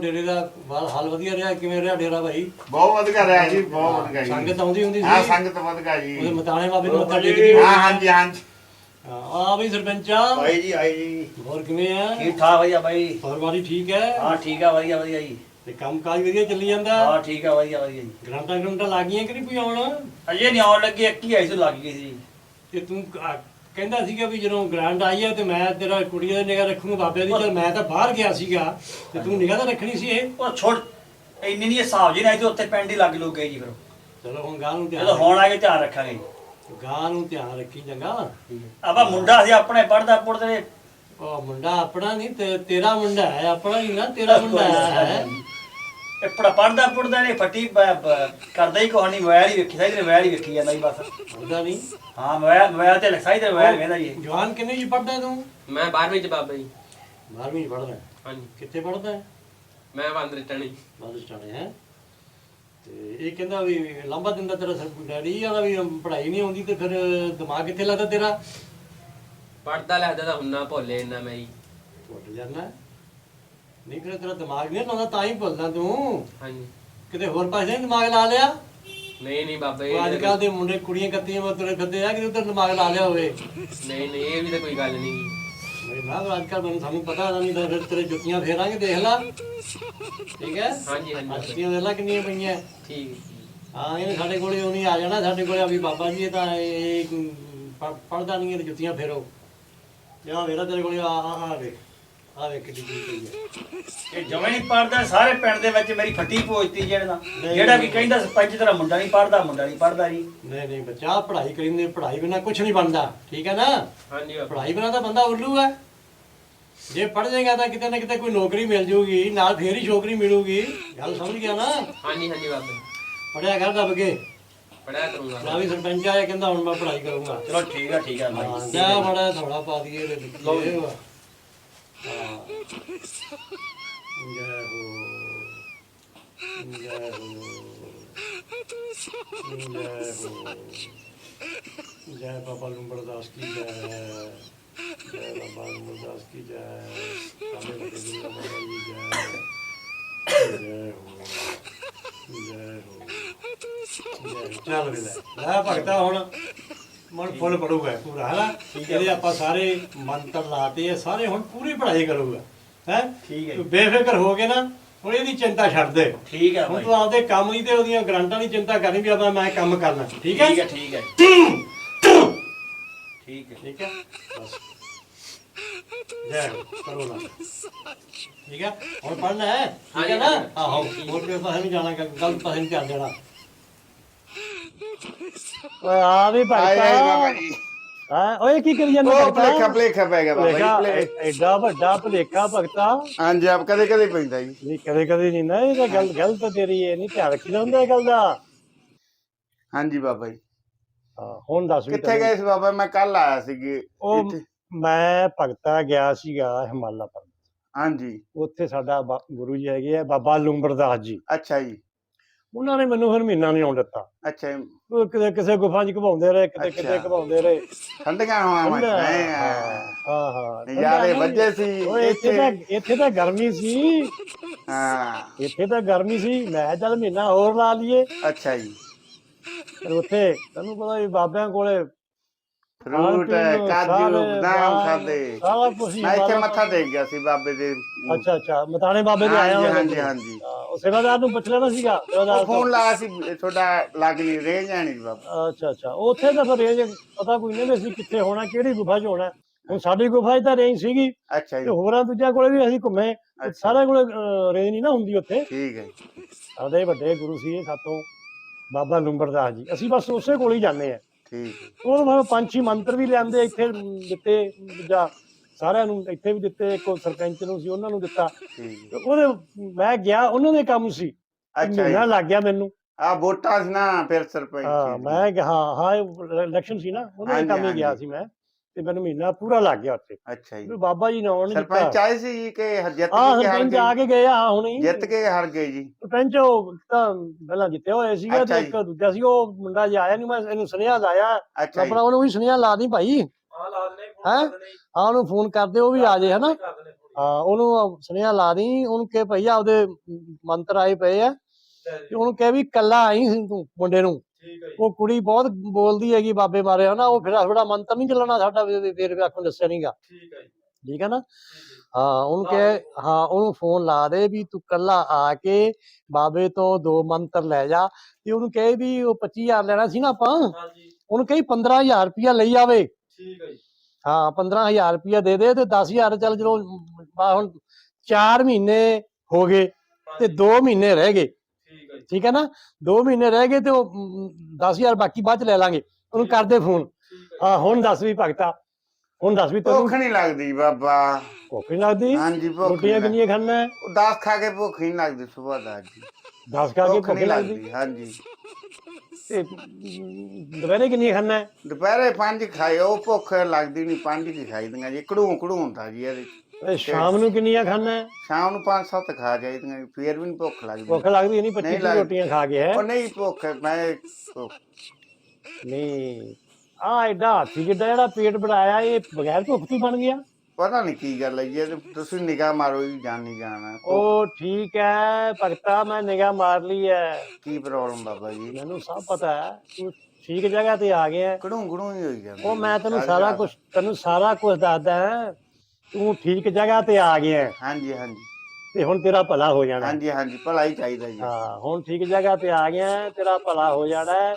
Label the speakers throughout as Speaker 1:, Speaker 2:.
Speaker 1: ਡੇਰੇ ਦਾ ਹਾਲ ਹਾਲ ਵਧੀਆ ਰਿਹਾ ਕਿਵੇਂ ਰਿਹਾ ਡੇਰਾ ਭਾਈ
Speaker 2: ਬਹੁਤ ਵਧੀਆ ਰਿਹਾ ਜੀ ਬਹੁਤ ਵਧੀਆ ਜੀ।
Speaker 1: ਸੰਗਤ ਆਉਂਦੀ ਹੁੰਦੀ
Speaker 2: ਹਾਂ
Speaker 1: ਸੀ।
Speaker 2: ਸੰਗਤ ਵਧੀਆ ਜੀ।
Speaker 1: ਉਹਦੇ ਮਤਾਣੇ ਬਾਬੇ ਨੂੰ ਮੱਥਾ ਟੇਕਦੀ
Speaker 2: ਹਾਂ ਹਾਂਜੀ ਹਾਂਜੀ।
Speaker 1: ਆ ਵੀ ਸਰਪੰਚਾ।
Speaker 3: ਭਾਈ ਜੀ ਆਈ ਜੀ।
Speaker 1: ਹੋਰ ਕਿਵੇਂ ਆ?
Speaker 3: ਠੀਕ ਠਾਕ ਵਧੀਆ ਬਾਈ।
Speaker 1: ਹੋਰ ਵਾਰੀ ਠੀਕ ਹੈ?
Speaker 3: ਹਾਂ ਠੀਕ ਆ ਵਧੀਆ ਵਧੀਆ ਜੀ।
Speaker 1: ਤੇ ਕੰਮ ਕਾਜ ਵਧੀਆ ਚੱਲੀ ਜਾਂਦਾ?
Speaker 3: ਹਾਂ ਠੀਕ ਆ ਵਧੀਆ ਵਧੀਆ ਜੀ।
Speaker 1: ਗ੍ਰਾਂਟਾਂ ਗ੍ਰਾਂਟਾਂ ਲੱਗੀਆਂ ਕਿ ਨਹੀਂ ਕੋਈ ਆਉਣ?
Speaker 3: ਅਜੇ ਨਹੀਂ ਆਉਣ ਲੱਗੀ ਇੱਕ ਹੀ ਆਈ ਸੀ ਲੱਗ ਗਈ ਸੀ।
Speaker 1: ਤੇ ਤੂੰ ਕਹਿੰਦਾ ਸੀਗਾ ਵੀ ਜਦੋਂ ਗ੍ਰਾਂਟ ਆਈ ਹੈ ਤੇ ਮੈਂ ਤੇਰਾ ਕੁੜੀ ਦਾ ਨਿਗਾ ਰੱਖੂਗਾ ਬਾਬੇ ਦੀ। ਚਲ ਮੈਂ ਤਾਂ ਬਾਹਰ ਗਿਆ ਸੀਗਾ ਤੇ ਤੂੰ ਨਿਗਾ ਤਾਂ ਰੱਖਣੀ ਸੀ ਇਹ।
Speaker 3: ਉਹ ਛੋੜ ਇੰਨੀ ਨਹੀਂ ਹਿਸਾਬ ਜੀ ਨਹੀਂ ਤੇ ਉੱਥੇ ਪਿੰਡ ਹੀ ਲੱਗ ਲੁੱਗ ਗਏ ਜੀ ਫਿਰ।
Speaker 1: ਚਲੋ ਹੁਣ ਗਾਂ ਨੂੰ ਧਿਆਨ
Speaker 3: ਹੁਣ ਆ ਕੇ ਧਿਆਨ ਰੱਖਾਂਗੇ।
Speaker 1: ਗਾਂ ਨੂੰ ਧਿਆਨ ਰੱਖੀ ਚੰਗਾ।
Speaker 3: ਆਪਾਂ ਮੁੰਡਾ ਸੀ ਆਪਣੇ ਪੜਦਾ ਪੜਦੇ
Speaker 1: ਉਹ ਮੁੰਡਾ ਆਪਣਾ ਨਹੀਂ ਤੇ ਤੇਰਾ ਮੁੰਡਾ ਹੈ ਆਪਣਾ ਹੀ ਨਾ ਤੇਰਾ ਮੁੰਡਾ ਹੈ।
Speaker 3: ਇਹ ਪੜਾ ਪੜਦਾ ਪੜਦਾ ਨਹੀਂ ਫੱਟੀ ਕਰਦਾ ਹੀ ਨਹੀਂ ਮੋਬਾਈਲ ਹੀ ਵੇਖੀ ਸਾਈ ਤੇ ਮੋਬਾਈਲ ਹੀ ਵੇਖੀ ਜਾਂਦਾ ਜੀ ਬਸ।
Speaker 1: ਮੁੰਡਾ ਨਹੀਂ?
Speaker 3: ਹਾਂ ਮੋਬਾਈਲ ਮੋਬਾਈਲ ਤੇ ਲਿਖਾਈ ਤੇ ਮੋਬਾਈਲ ਵੇਖਦਾ ਜੀ
Speaker 1: ਜਵਾਨ ਕਿੰਨੇ ਜੀ ਪੜਦਾ ਤੂੰ?
Speaker 4: ਮੈਂ 12ਵੀਂ ਚ ਬਾਬਾ ਜੀ।
Speaker 1: 12ਵੀਂ ਪੜਦਾ
Speaker 4: ਹਾਂਜੀ।
Speaker 1: ਕਿੱਥੇ ਪੜਦਾ ਹੈ
Speaker 4: ਮੈਂ ਬੰਦਰ ਟਣੀ
Speaker 1: ਬਾਦਲ ਸਟਾਣੇ ਹੈ ਤੇ ਇਹ ਕਹਿੰਦਾ ਵੀ ਲੰਬਾ ਦਿਨ ਦਾ ਤੇਰਾ ਸਰ ਡੈਡੀ ਆਦਾ ਵੀ ਪੜ੍ਹਾਈ ਨਹੀਂ ਆਉਂਦੀ ਤੇ ਫਿਰ ਦਿਮਾਗ ਕਿੱਥੇ ਲੱਗਦਾ ਤੇਰਾ?
Speaker 4: ਪੜਦਾ ਲਿਖਦਾ ਤਾਂ ਹੁੰਨਾ ਭੋਲੇ ਇੰਨਾ ਮੈਂ ਜੀ।
Speaker 1: ਟੁੱਟ ਜਾਂਦਾ। ਨਹੀਂ ਫਿਰ ਤੇਰਾ ਦਿਮਾਗ ਨਹੀਂ ਲਾਉਂਦਾ ਤਾਂ ਹੀ ਭੁੱਲਦਾ ਤੂੰ।
Speaker 4: ਹਾਂਜੀ।
Speaker 1: ਕਿਤੇ ਹੋਰ ਪਾਸੇ ਨਹੀਂ ਦਿਮਾਗ ਲਾ ਲਿਆ?
Speaker 4: ਨਹੀਂ ਨਹੀਂ ਬਾਬਾ
Speaker 1: ਉਹ ਅੱਜ
Speaker 4: ਜੀ
Speaker 1: ਕੱਲ ਦੇ ਮੁੰਡੇ ਕੁੜੀਆਂ ਕੱਤੀਆਂ ਮਾ ਤੁਰੇ ਫਿਰਦੇ ਆ ਕਿ ਉਧਰ ਦਿਮਾਗ ਲਾ ਲਿਆ ਹੋਵੇ।
Speaker 4: ਨਹੀਂ ਨਹੀਂ ਇਹ ਵੀ ਤਾਂ ਕੋਈ ਗੱਲ ਨਹੀਂ। ਗੀ।
Speaker 1: ਨਾ ਅੱਜ ਕੱਲ ਮੈਨੂੰ ਸਾਨੂੰ ਪਤਾ ਨਹੀਂ ਤਾਂ ਫਿਰ ਤੇਰੇ ਜੁੱਤੀਆਂ ਫੇਰਾਂਗੇ ਦੇਖ ਲੈ। ਠੀਕ ਹੈ?
Speaker 4: ਹਾਂਜੀ ਹਾਂਜੀ। ਜੀ।
Speaker 1: ਜੁੱਤੀਆਂ ਦੇਖ ਲੈ ਕਿੰਨੀਆਂ ਪਈਆਂ।
Speaker 4: ਠੀਕ ਹੈ।
Speaker 1: ਹਾਂ ਇਹ ਸਾਡੇ ਕੋਲੇ ਉਹਨੀ ਆ ਜਾਣਾ ਸਾਡੇ ਕੋਲੇ ਆ ਵੀ ਬਾਬਾ ਜੀ ਇਹ ਤਾਂ ਇਹ ਪੜਦਾ ਨਹੀਂ ਇਹ ਜੁੱਤੀਆਂ ਫੇਰੋ। ਜਾਂ ਵੇਲਾ ਤੇਰੇ ਕੋਲੇ ਆ ਆ ਆ ਵੇਖ ਆ ਵੇਖ ਕਿੱਡੀ ਕੀ ਪਈ ਹੈ
Speaker 3: ਇਹ ਜਮੇ ਨਹੀਂ ਪੜਦਾ ਸਾਰੇ ਪਿੰਡ ਦੇ ਵਿੱਚ ਮੇਰੀ ਫੱਟੀ ਪੋਚਤੀ ਜਿਹੜਾ ਜਿਹੜਾ ਵੀ ਕਹਿੰਦਾ ਸਰਪੰਚ ਤੇਰਾ ਮੁੰਡਾ ਨਹੀਂ ਪੜਦਾ ਮੁੰਡਾ ਨਹੀਂ ਪੜਦਾ ਜੀ।
Speaker 1: ਨਹੀਂ ਨਹੀਂ ਬੱਚਾ ਪੜ੍ਹਾਈ ਕਰੀਂਦੇ ਪੜ੍ਹਾਈ ਬਿਨਾ ਕੁਝ ਨਹੀਂ ਬਣਦਾ ਠੀਕ ਹੈ ਨਾ?
Speaker 4: ਹਾਂਜੀ ਬਾਬਾ
Speaker 1: ਪੜ੍ਹਾਈ ਬਿਨਾ ਤਾਂ ਬੰਦਾ ਉੱਲੂ ਹੈ। ਜੇ ਪੜ੍ਹ ਜਾਏਗਾ ਤਾਂ ਕਿਤੇ ਨਾ ਕਿਤੇ ਕੋਈ ਨੌਕਰੀ ਮਿਲ ਜੂਗੀ ਨਾਲ ਫੇਰ ਹੀ ਛੋਕਰੀ ਮਿਲੂਗੀ। ਗੱਲ ਸਮਝ ਗਿਆ ਨਾ?
Speaker 4: ਹਾਂਜੀ ਹਾਂਜੀ ਬਾਬਾ।
Speaker 1: ਪੜਿਆ ਕਰ ਦੱਬ ਕੇ।
Speaker 4: ਪੜਿਆ ਕਰੂੰਗਾ।
Speaker 1: ਨਾ ਵੀ ਸਰਪੰਚ ਆਇਆ ਕਹਿੰਦਾ ਹੁਣ ਮੈਂ ਪੜ੍ਹਾਈ ਕਰੂੰਗਾ।
Speaker 3: ਚਲੋ ਠੀਕ ਆ ਠੀਕ ਆ।
Speaker 1: ਹਾਂ,
Speaker 3: ਭਾਈ
Speaker 1: ਜਾ ਬੜਾ ਥੋੜਾ ਪਾ ਦਈਏ ਤੇ
Speaker 3: ਲਓ ਜੈ
Speaker 1: ਹੋ ਜੈ ਹੋ ਜੈ ਹੋ ਜੈ ਬਾਬਾ ਲੰਬੜਦਾਸ ਕੀ ਜੈ ਜੈ ਬਾਬਾ ਲੰਬੜਦਾਸ ਕੀ ਜੈ ਸਾਡੇ ਵੱਡੇ ਗੁਰੂ ਬਾਬਾ ਜੀ ਜੈ ਜੈ ਹੋ ਜੈ ਹੋ ਜੈ ਚੱਲ ਵੇ ਲੈ ਭਗਤਾ ਹੁਣ ਮਨ ਫੁੱਲ ਪੜੂਗਾ ਪੂਰਾ ਹੈਨਾ? ਇਹਦੇ ਆਪਾਂ ਸਾਰੇ ਮੰਤਰ ਲਾਤੇ ਆ ਸਾਰੇ ਹੁਣ ਪੂਰੀ ਪੜ੍ਹਾਈ ਕਰੂਗਾ ਹੈ?
Speaker 3: ਠੀਕ ਹੈ ਜੀ।
Speaker 1: ਬੇਫਿਕਰ ਹੋ ਕੇ ਨਾ ਹੁਣ ਇਹਦੀ ਚਿੰਤਾ ਛੱਡ ਦੇ।
Speaker 3: ਠੀਕ ਆ
Speaker 1: ਹੁਣ ਤੂੰ ਆਪਦੇ ਕੰਮ ਦੀ ਤੇ ਉਹਦੀਆਂ ਗਰੰਟਾਂ ਦੀ ਚਿੰਤਾ ਕਰਨੀ ਵੀ ਆਪਾਂ ਮੈਂ ਕੰਮ ਕਰਨਾ ਠੀਕ ਹੈ?
Speaker 3: ਠੀਕ ਹੈ ਠੀਕ ਹੈ। ਠੀਕ ਹੈ।
Speaker 1: ਠੀਕ ਹੈ? ਬਸ। ਜੈ ਹੋ, ਕਰੋ ਨਾ। ਠੀਕ ਹੈ? ਹੁਣ ਪੜਨਾ ਹੈ ਠੀਕ ਹੈ ਨਾ? ਆਹੋ। ਹੋਰ ਕੋਈ ਪਾਸੇ ਨਹੀਂ ਜਾਣਾ ਗਲਤ ਪਾਸੇ ਨਹੀਂ ਚੱਲ ਜਾਣਾ ਓਏ ਆ ਵੀ
Speaker 2: ਆਏ ਆਏ ਬਾਬਾ ਜੀ।
Speaker 1: ਹਾਂ? ਓਏ ਕੀ ਕਰੀ ਜਾਂਦਾ
Speaker 2: ਉਹ ਭਲੇਖਾ ਭਲੇਖਾ ਪੈ ਗਿਆ ਬਾਬਾ ਜੀ ਭੁਲੇਖਾ।
Speaker 1: ਐਡਾ ਵੱਡਾ ਭਲੇਖਾ ਭਗਤਾ।
Speaker 2: ਹਾਂਜੀ ਆਪ ਕਦੇ ਕਦੇ ਪੈਂਦਾ ਜੀ।
Speaker 1: ਨਹੀਂ ਕਦੇ ਕਦੇ ਨਹੀਂ ਨਾ ਇਹ ਤਾਂ ਗੱਲ ਗਲਤ ਤੇਰੀ ਇਹ ਨਹੀਂ ਧਿਆਨ ਰੱਖੀਦਾ ਹੁੰਦਾ ਇਹ ਗੱਲ ਦਾ।
Speaker 2: ਹਾਂਜੀ ਬਾਬਾ ਜੀ।
Speaker 1: ਹਾਂ, ਹੁਣ ਦੱਸ ਵੀ
Speaker 2: ਕਿੱਥੇ
Speaker 1: ਤੈਨੂੰ।
Speaker 2: ਗਏ ਸੀ ਬਾਬਾ? ਮੈਂ ਕੱਲ ਆਇਆ ਸੀਗੇ
Speaker 1: ਉਹ
Speaker 2: ਇੱਥੇ।
Speaker 1: ਮੈਂ ਭਗਤਾ ਗਿਆ ਸੀਗਾ ਹਿਮਾਲਾ ਪਰ
Speaker 2: ਹਾਂਜੀ।
Speaker 1: ਉੱਥੇ ਸਾਡਾ ਬਾ- ਗੁਰੂ ਜੀ ਹੈਗੇ ਆ ਬਾਬਾ ਲੂੰਬਰਦਾਸ ਜੀ।
Speaker 2: ਅੱਛਾ ਜੀ।
Speaker 1: ਉਹਨਾਂ ਨੇ ਮੈਨੂੰ ਫਿਰ ਮਹੀਨਾ ਨਹੀਂ ਆਉਣ ਦਿੱਤਾ।
Speaker 2: ਅੱਛਾ।
Speaker 1: ਉਹ ਕਿਤੇ ਕਿਸੇ ਗੁਫਾ 'ਚ ਘਵਾਉਂਦੇ ਰਹੇ ਕਿਤੇ ਕਿਤੇ। ਘਵਾਉਂਦੇ ਰਹੇ।
Speaker 2: ਠੰਡੀਆਂ ਹਵਾਵਾਂ
Speaker 1: ਹਾਂ। ਹਾਂ
Speaker 2: ਨਜ਼ਾਰੇ ਵੱਜੇ ਸੀ।
Speaker 1: ਇੱਥੇ ਤਾਂ ਇੱਥੇ ਤਾਂ ਗਰਮੀ ਸੀ।
Speaker 2: ਹਾਂ।
Speaker 1: ਇੱਥੇ ਤਾਂ ਗਰਮੀ ਸੀ। ਮੈਂ ਚੱਲ ਮਹੀਨਾ ਹੋਰ ਲਾ ਲਈਏ।
Speaker 2: ਅੱਛਾ ਜੀ।
Speaker 1: ਉੱਥੇ ਤੈਨੂੰ ਪਤਾ ਵੀ ਬਾਬਿਆਂ ਕੋਲੇ
Speaker 2: ਫਰੂਟ ਕਾਜੂ ਬਦਾਮ ਖਾਦੇ।
Speaker 1: ਸਾਰਾ ਕੁਝ ਹੀ
Speaker 2: ਮੈਂ ਇੱਥੇ ਮੱਥਾ ਟੇਕ ਗਿਆ ਸੀ ਬਾਬੇ ਦੇ
Speaker 1: ਅੱਛਾ ਅੱਛਾ ਮਤਾਣੇ ਬਾਬੇ ਦੇ ਆਇਆ ਹੋਇਆ
Speaker 2: ਹਾਂਜੀ। ਹਾਂਜੀ।
Speaker 1: ਹਾਂ, ਉਹ ਸੇਵਾਦਾਰ ਨੂੰ ਪੁੱਛ ਲੈਣਾ ਸੀਗਾ।
Speaker 2: ਫੋਨ ਲਾਇਆ ਸੀ ਤੁਹਾਡਾ ਲੱਗ ਨਹੀਂ ਰੇ ਜਾਣੀ ਬਾਬਾ।
Speaker 1: ਅੱਛਾ ਅੱਛਾ ਉੱਥੇ ਤਾਂ ਫਿਰ ਰੇਂਜ ਪਤਾ ਕੋਈ ਨਹੀਂ ਅਸੀਂ ਕਿੱਥੇ ਹੋਣਾ ਕਿਹੜੀ ਗੁਫਾ 'ਚ ਹੋਣਾ। ਹੁਣ ਸਾਡੀ ਗੁਫਾ 'ਚ ਤਾਂ ਰੇਂਜ ਸੀਗੀ
Speaker 2: ਅੱਛਾ
Speaker 1: ਤੇ
Speaker 2: ਜੀ
Speaker 1: ਹੋਰਾਂ ਦੂਜਿਆਂ ਕੋਲੇ ਵੀ ਅਸੀਂ ਘੁੰਮੇ। ਸਾਰਿਆਂ ਕੋਲੇ ਰੇਂਜ ਨਹੀਂ ਨਾ ਹੁੰਦੀ ਉੱਥੇ।
Speaker 2: ਠੀਕ ਹੈ
Speaker 1: ਸਾਡੇ ਵੱਡੇ ਗੁਰੂ ਸੀ ਇਹ ਸਾਤੋਂ ਬਾਬਾ ਲੰਬਰਦਾਸ ਜੀ। ਅਸੀਂ ਬਸ ਉਸੇ ਕੋਲ ਹੀ ਜਾਂਦੇ ਆ
Speaker 2: ਠੀਕ।
Speaker 1: ਉਹ ਮੈਂ ਪੰਛੀ ਮੰਤਰ ਵੀ ਲਿਆਂਦੇ ਇੱਥੇ ਦਿੱਤੇ ਜਾਂ ਸਾਰਿਆਂ ਨੂੰ ਇੱਥੇ ਵੀ ਦਿੱਤੇ ਇੱਕ ਸਰਪੰਚ ਨੂੰ ਸੀ ਉਹਨਾਂ ਨੂੰ ਦਿੱਤਾ।
Speaker 2: ਠੀਕ।
Speaker 1: ਉਹਦੇ ਮੈਂ ਗਿਆ ਉਹਨਾਂ ਦੇ ਕੰਮ ਸੀ।
Speaker 2: ਅੱਛਾ ਜੀ।
Speaker 1: ਮਹੀਨਾ ਲੱਗ ਗਿਆ ਮੈਨੂੰ।
Speaker 2: ਆ ਵੋਟਾਂ ਸੀ ਨਾ ਫਿਰ ਸਰਪੰਚ
Speaker 1: ਹਾਂ
Speaker 2: ਦੀ।
Speaker 1: ਮੈਂ ਕਿਹਾ ਹਾਂ ਹਾਂ ਇਲੈਕਸ਼ਨ ਸੀ ਨਾ ਉਹਦੇ
Speaker 2: ਹਾਂਜੀ,
Speaker 1: ਕੰਮ ਹੀ ਗਿਆ
Speaker 2: ਹਾਂਜੀ।
Speaker 1: ਸੀ ਮੈਂ। ਤੇ ਮੈਨੂੰ ਮਹੀਨਾ ਪੂਰਾ ਲੱਗ ਗਿਆ ਉੱਥੇ।
Speaker 2: ਅੱਛਾ ਜੀ।
Speaker 1: ਵੀ ਬਾਬਾ ਜੀ ਨੇ ਆਉਣ ਨਹੀਂ
Speaker 2: ਸਰਪੰਚ ਆਏ ਸੀ ਜੀ ਕਿ ਜਿੱਤ
Speaker 1: ਹਾਂ
Speaker 2: ਕੇ ਹਾਰ
Speaker 1: ਸਰਪੰਚ ਆ
Speaker 2: ਗਏ
Speaker 1: ਕੇ ਗਏ ਆ ਹੁਣੀ
Speaker 2: ਜਿੱਤ ਕੇ ਹਾਰ ਗਏ ਜੀ।
Speaker 1: ਸਰਪੰਚ ਉਹ ਤਾਂ ਪਹਿਲਾਂ ਜਿੱਤੇ ਹੋਏ ਸੀਗਾ
Speaker 2: ਅੱਛਾ
Speaker 1: ਤੇ
Speaker 2: ਜੀ।
Speaker 1: ਇੱਕ ਦੂਜਾ ਸੀ ਉਹ ਮੁੰਡਾ ਜਿਹਾ ਆਇਆ ਨਹੀਂ ਮੈਂ ਇਹਨੂੰ ਸੁਨੇਹਾ ਲਾਇਆ।
Speaker 2: ਅੱਛਾ ਜੀ।
Speaker 1: ਆਪਣਾ ਉਹਨੂੰ ਵੀ ਸੁਨੇਹਾ ਲਾ ਦੀ ਭਾਈ।
Speaker 4: ਹਾਂ ਲਾ ਦਨੇ
Speaker 1: ਹੈਂ? ਆ ਉਹਨੂੰ ਫੋਨ ਕਰਦੇ ਉਹ ਵੀ ਆ ਜੇ ਹਨਾ? ਹਾਂ ਉਹਨੂੰ ਸੁਨੇਹਾ ਲਾ ਦੀ ਉਹਨੂੰ ਕਹੇ ਭਈ ਆਪਦੇ ਮੰਤਰ ਆਏ ਪਏ ਆ। ਤੇ ਉਹਨੂੰ ਕਹੇ ਵੀ ਕੱਲਾ ਆਈ ਸੀ ਤੂੰ ਮੁੰਡੇ ਨੂੰ।
Speaker 3: ਠੀਕ ਹੈ ਜੀ।
Speaker 1: ਉਹ ਕੁੜੀ ਬਹੁਤ ਬੋਲਦੀ ਹੈਗੀ ਬਾਬੇ ਮਾਰੇ ਹਨਾ? ਉਹ ਫਿਰ ਥੋੜਾ ਮੰਤਰ ਨਹੀਂ ਚੱਲਣਾ ਸਾਡਾ ਵੀ ਫਿਰ ਆਖੋਂ ਦੱਸਿਆ ਨਹੀਂਗਾ
Speaker 3: ਠੀਕ ਹੈ ਜੀ।
Speaker 1: ਠੀਕ ਹੈ ਨਾ?
Speaker 3: ਹੈ
Speaker 1: ਉਹਨੂੰ ਕਹੇ ਹਾਂ ਉਹਨੂੰ ਫੋਨ ਲਾ ਦੇ ਵੀ ਤੂੰ ਕੱਲਾ ਆ ਕੇ ਬਾਬੇ ਤੋਂ ਦੋ ਮੰਤਰ ਲੈ ਜਾ। ਤੇ ਉਹਨੂੰ ਕਹੇ ਵੀ ਉਹ 25000 ਲੈਣਾ ਸੀ ਨਾ ਆਪਾਂ। ਉਹਨੂੰ ਕਹੀ 15000 ਰੁਪਇਆ ਲਈ ਆਵੇ।
Speaker 3: ਠੀਕ ਹੈ ਜੀ।
Speaker 1: ਹਾਂ 15000 ਰੁਪਇਆ ਦੇ ਦੇ ਤੇ 10000 ਚੱਲ ਜਦੋਂ ਹੁਣ 4 ਮਹੀਨੇ ਹੋ ਗਏ ਤੇ
Speaker 3: ਹਾਂਜੀ,
Speaker 1: 2 ਮਹੀਨੇ ਰਹਿ ਗਏ।
Speaker 3: ਠੀਕ ਹੈ
Speaker 1: ਨਾ? 2 ਮਹੀਨੇ ਰਹਿ ਗਏ ਤੇ ਉਹ 10000 ਬਾਕੀ ਬਾਅਦ ਚ ਲੈ ਲਾਂਗੇ। ਉਹਨੂੰ ਕਰਦੇ ਫੋਨ।
Speaker 3: ਹੈ
Speaker 1: ਹੁਣ ਦੱਸ ਵੀ ਭਗਤਾ। ਹੁਣ ਦੱਸ ਵੀ ਤੈਨੂੰ।
Speaker 2: ਭੁੱਖ ਨਹੀਂ ਲੱਗਦੀ ਬਾਬਾ।
Speaker 1: ਭੁੱਖ ਨਹੀਂ ਲੱਗਦੀ?
Speaker 2: ਹਾਂਜੀ ਭੁੱਖ
Speaker 1: ਰੋਟੀਆਂ ਕਿੰਨੀਆਂ ਖਾਣਾ ਹੈ?
Speaker 2: ਉਹ 10 ਖਾ ਕੇ ਭੁੱਖ ਨਹੀਂ ਲੱਗਦੀ ਸਵੇਰ ਦਾ ਜੀ।
Speaker 1: 10 ਖਾ ਕੇ
Speaker 2: ਭੁੱਖ ਨਹੀਂ
Speaker 1: ਲੱਗਦੀ?
Speaker 2: ਹਾਂਜੀ।
Speaker 1: ਤੇ ਅਮ, ਦੁਪਹਿਰੇ ਕਿੰਨੀਆਂ ਖਾਣਾ ਹੈ?
Speaker 2: ਦੁਪਹਿਰੇ ਪੰਜ ਖਾਏ ਉਹ ਭੁੱਖ ਲੱਗਦੀ ਨਹੀਂ ਪੰਜ ਕੀ ਖਾਈਦੀਆਂ ਜੀ। ਕੜੂ ਕੜੂ ਹੁੰਦਾ ਜੀ ਇਹਦੇ
Speaker 1: ਤੇ ਸ਼ਾਮ ਨੂੰ ਕਿੰਨੀਆਂ ਖਾਣਾ ਹੈ
Speaker 2: ਸ਼ਾਮ ਨੂੰ ਪੰਜ ਸੱਤ ਖਾ ਜਾਈਦੀਆਂ ਫੇਰ ਵੀ ਨੀ ਭੁੱਖ ਲੱਗਦੀ
Speaker 1: ਭੁੱਖ ਲੱਗਦੀ ਨਹੀਂ 25
Speaker 2: ਨਹੀਂ
Speaker 1: ਤੀਹ
Speaker 2: ਲੱਗਦੀ।
Speaker 1: ਰੋਟੀਆਂ ਖਾ ਕੇ ਹੈ
Speaker 2: ਉਹ ਨਹੀਂ ਭੁੱਖ ਮੈਂ
Speaker 1: ਨਹੀਂ ਆ ਐਡਾ ਹਾਥੀ ਜਿੱਡਾ ਜਿਹੜਾ ਪੇਟ ਬਣਾਇਆ ਇਹ ਬਗੈਰ ਭੁੱਖ ਤੋਂ ਹੀ ਬਣ ਗਿਆ
Speaker 2: ਪਤਾ ਨਹੀਂ ਕੀ ਗੱਲ ਹੈ ਜੀ ਇਹ ਤੁਸੀਂ ਨਿਗਾਹ ਮਾਰੋ ਜੀ ਜਾਣ ਨਹੀਂ ਜਾਣਾ
Speaker 1: ਉਹ ਠੀਕ ਹੈ ਭਗਤਾ ਮੈਂ ਨਿਗਾਹ ਮਾਰ ਲਈ ਹੈ
Speaker 2: ਕੀ ਪ੍ਰੋਬਲਮ ਬਾਬਾ ਜੀ
Speaker 1: ਮੈਨੂੰ ਸਭ ਪਤਾ ਹੈ ਠੀਕ ਜਗ੍ਹਾ ਤੇ ਆ ਗਿਆ ਹੈ।
Speaker 2: ਕੜੂ ਹੀ ਹੋਈ ਜਾਂਦਾ
Speaker 1: ਉਹ ਮੈਂ ਤੈਨੂੰ
Speaker 2: ਸਾਰੀ।
Speaker 1: ਕੁਝ ਤੈਨੂੰ ਸਾਰਾ ਕੁਝ ਦੱਸਦਾ ਹਾਂ। ਤੂੰ ਠੀਕ ਜਗ੍ਹਾ ਤੇ ਆ ਗਿਆ ਹੈ
Speaker 2: ਹਾਂਜੀ ਹਾਂਜੀ।
Speaker 1: ਤੇ ਹੁਣ ਤੇਰਾ ਭਲਾ ਹੋ ਜਾਣਾ। ਹੈ।
Speaker 2: ਹਾਂਜੀ ਹਾਂਜੀ ਭਲਾ ਹੀ ਚਾਹੀਦਾ ਜੀ।
Speaker 1: ਹਾਂ ਹੁਣ ਠੀਕ ਜਗ੍ਹਾ ਤੇ ਆ ਗਿਆ ਹੈ, ਤੇਰਾ ਭਲਾ ਹੋ ਜਾਣਾ। ਹੈ।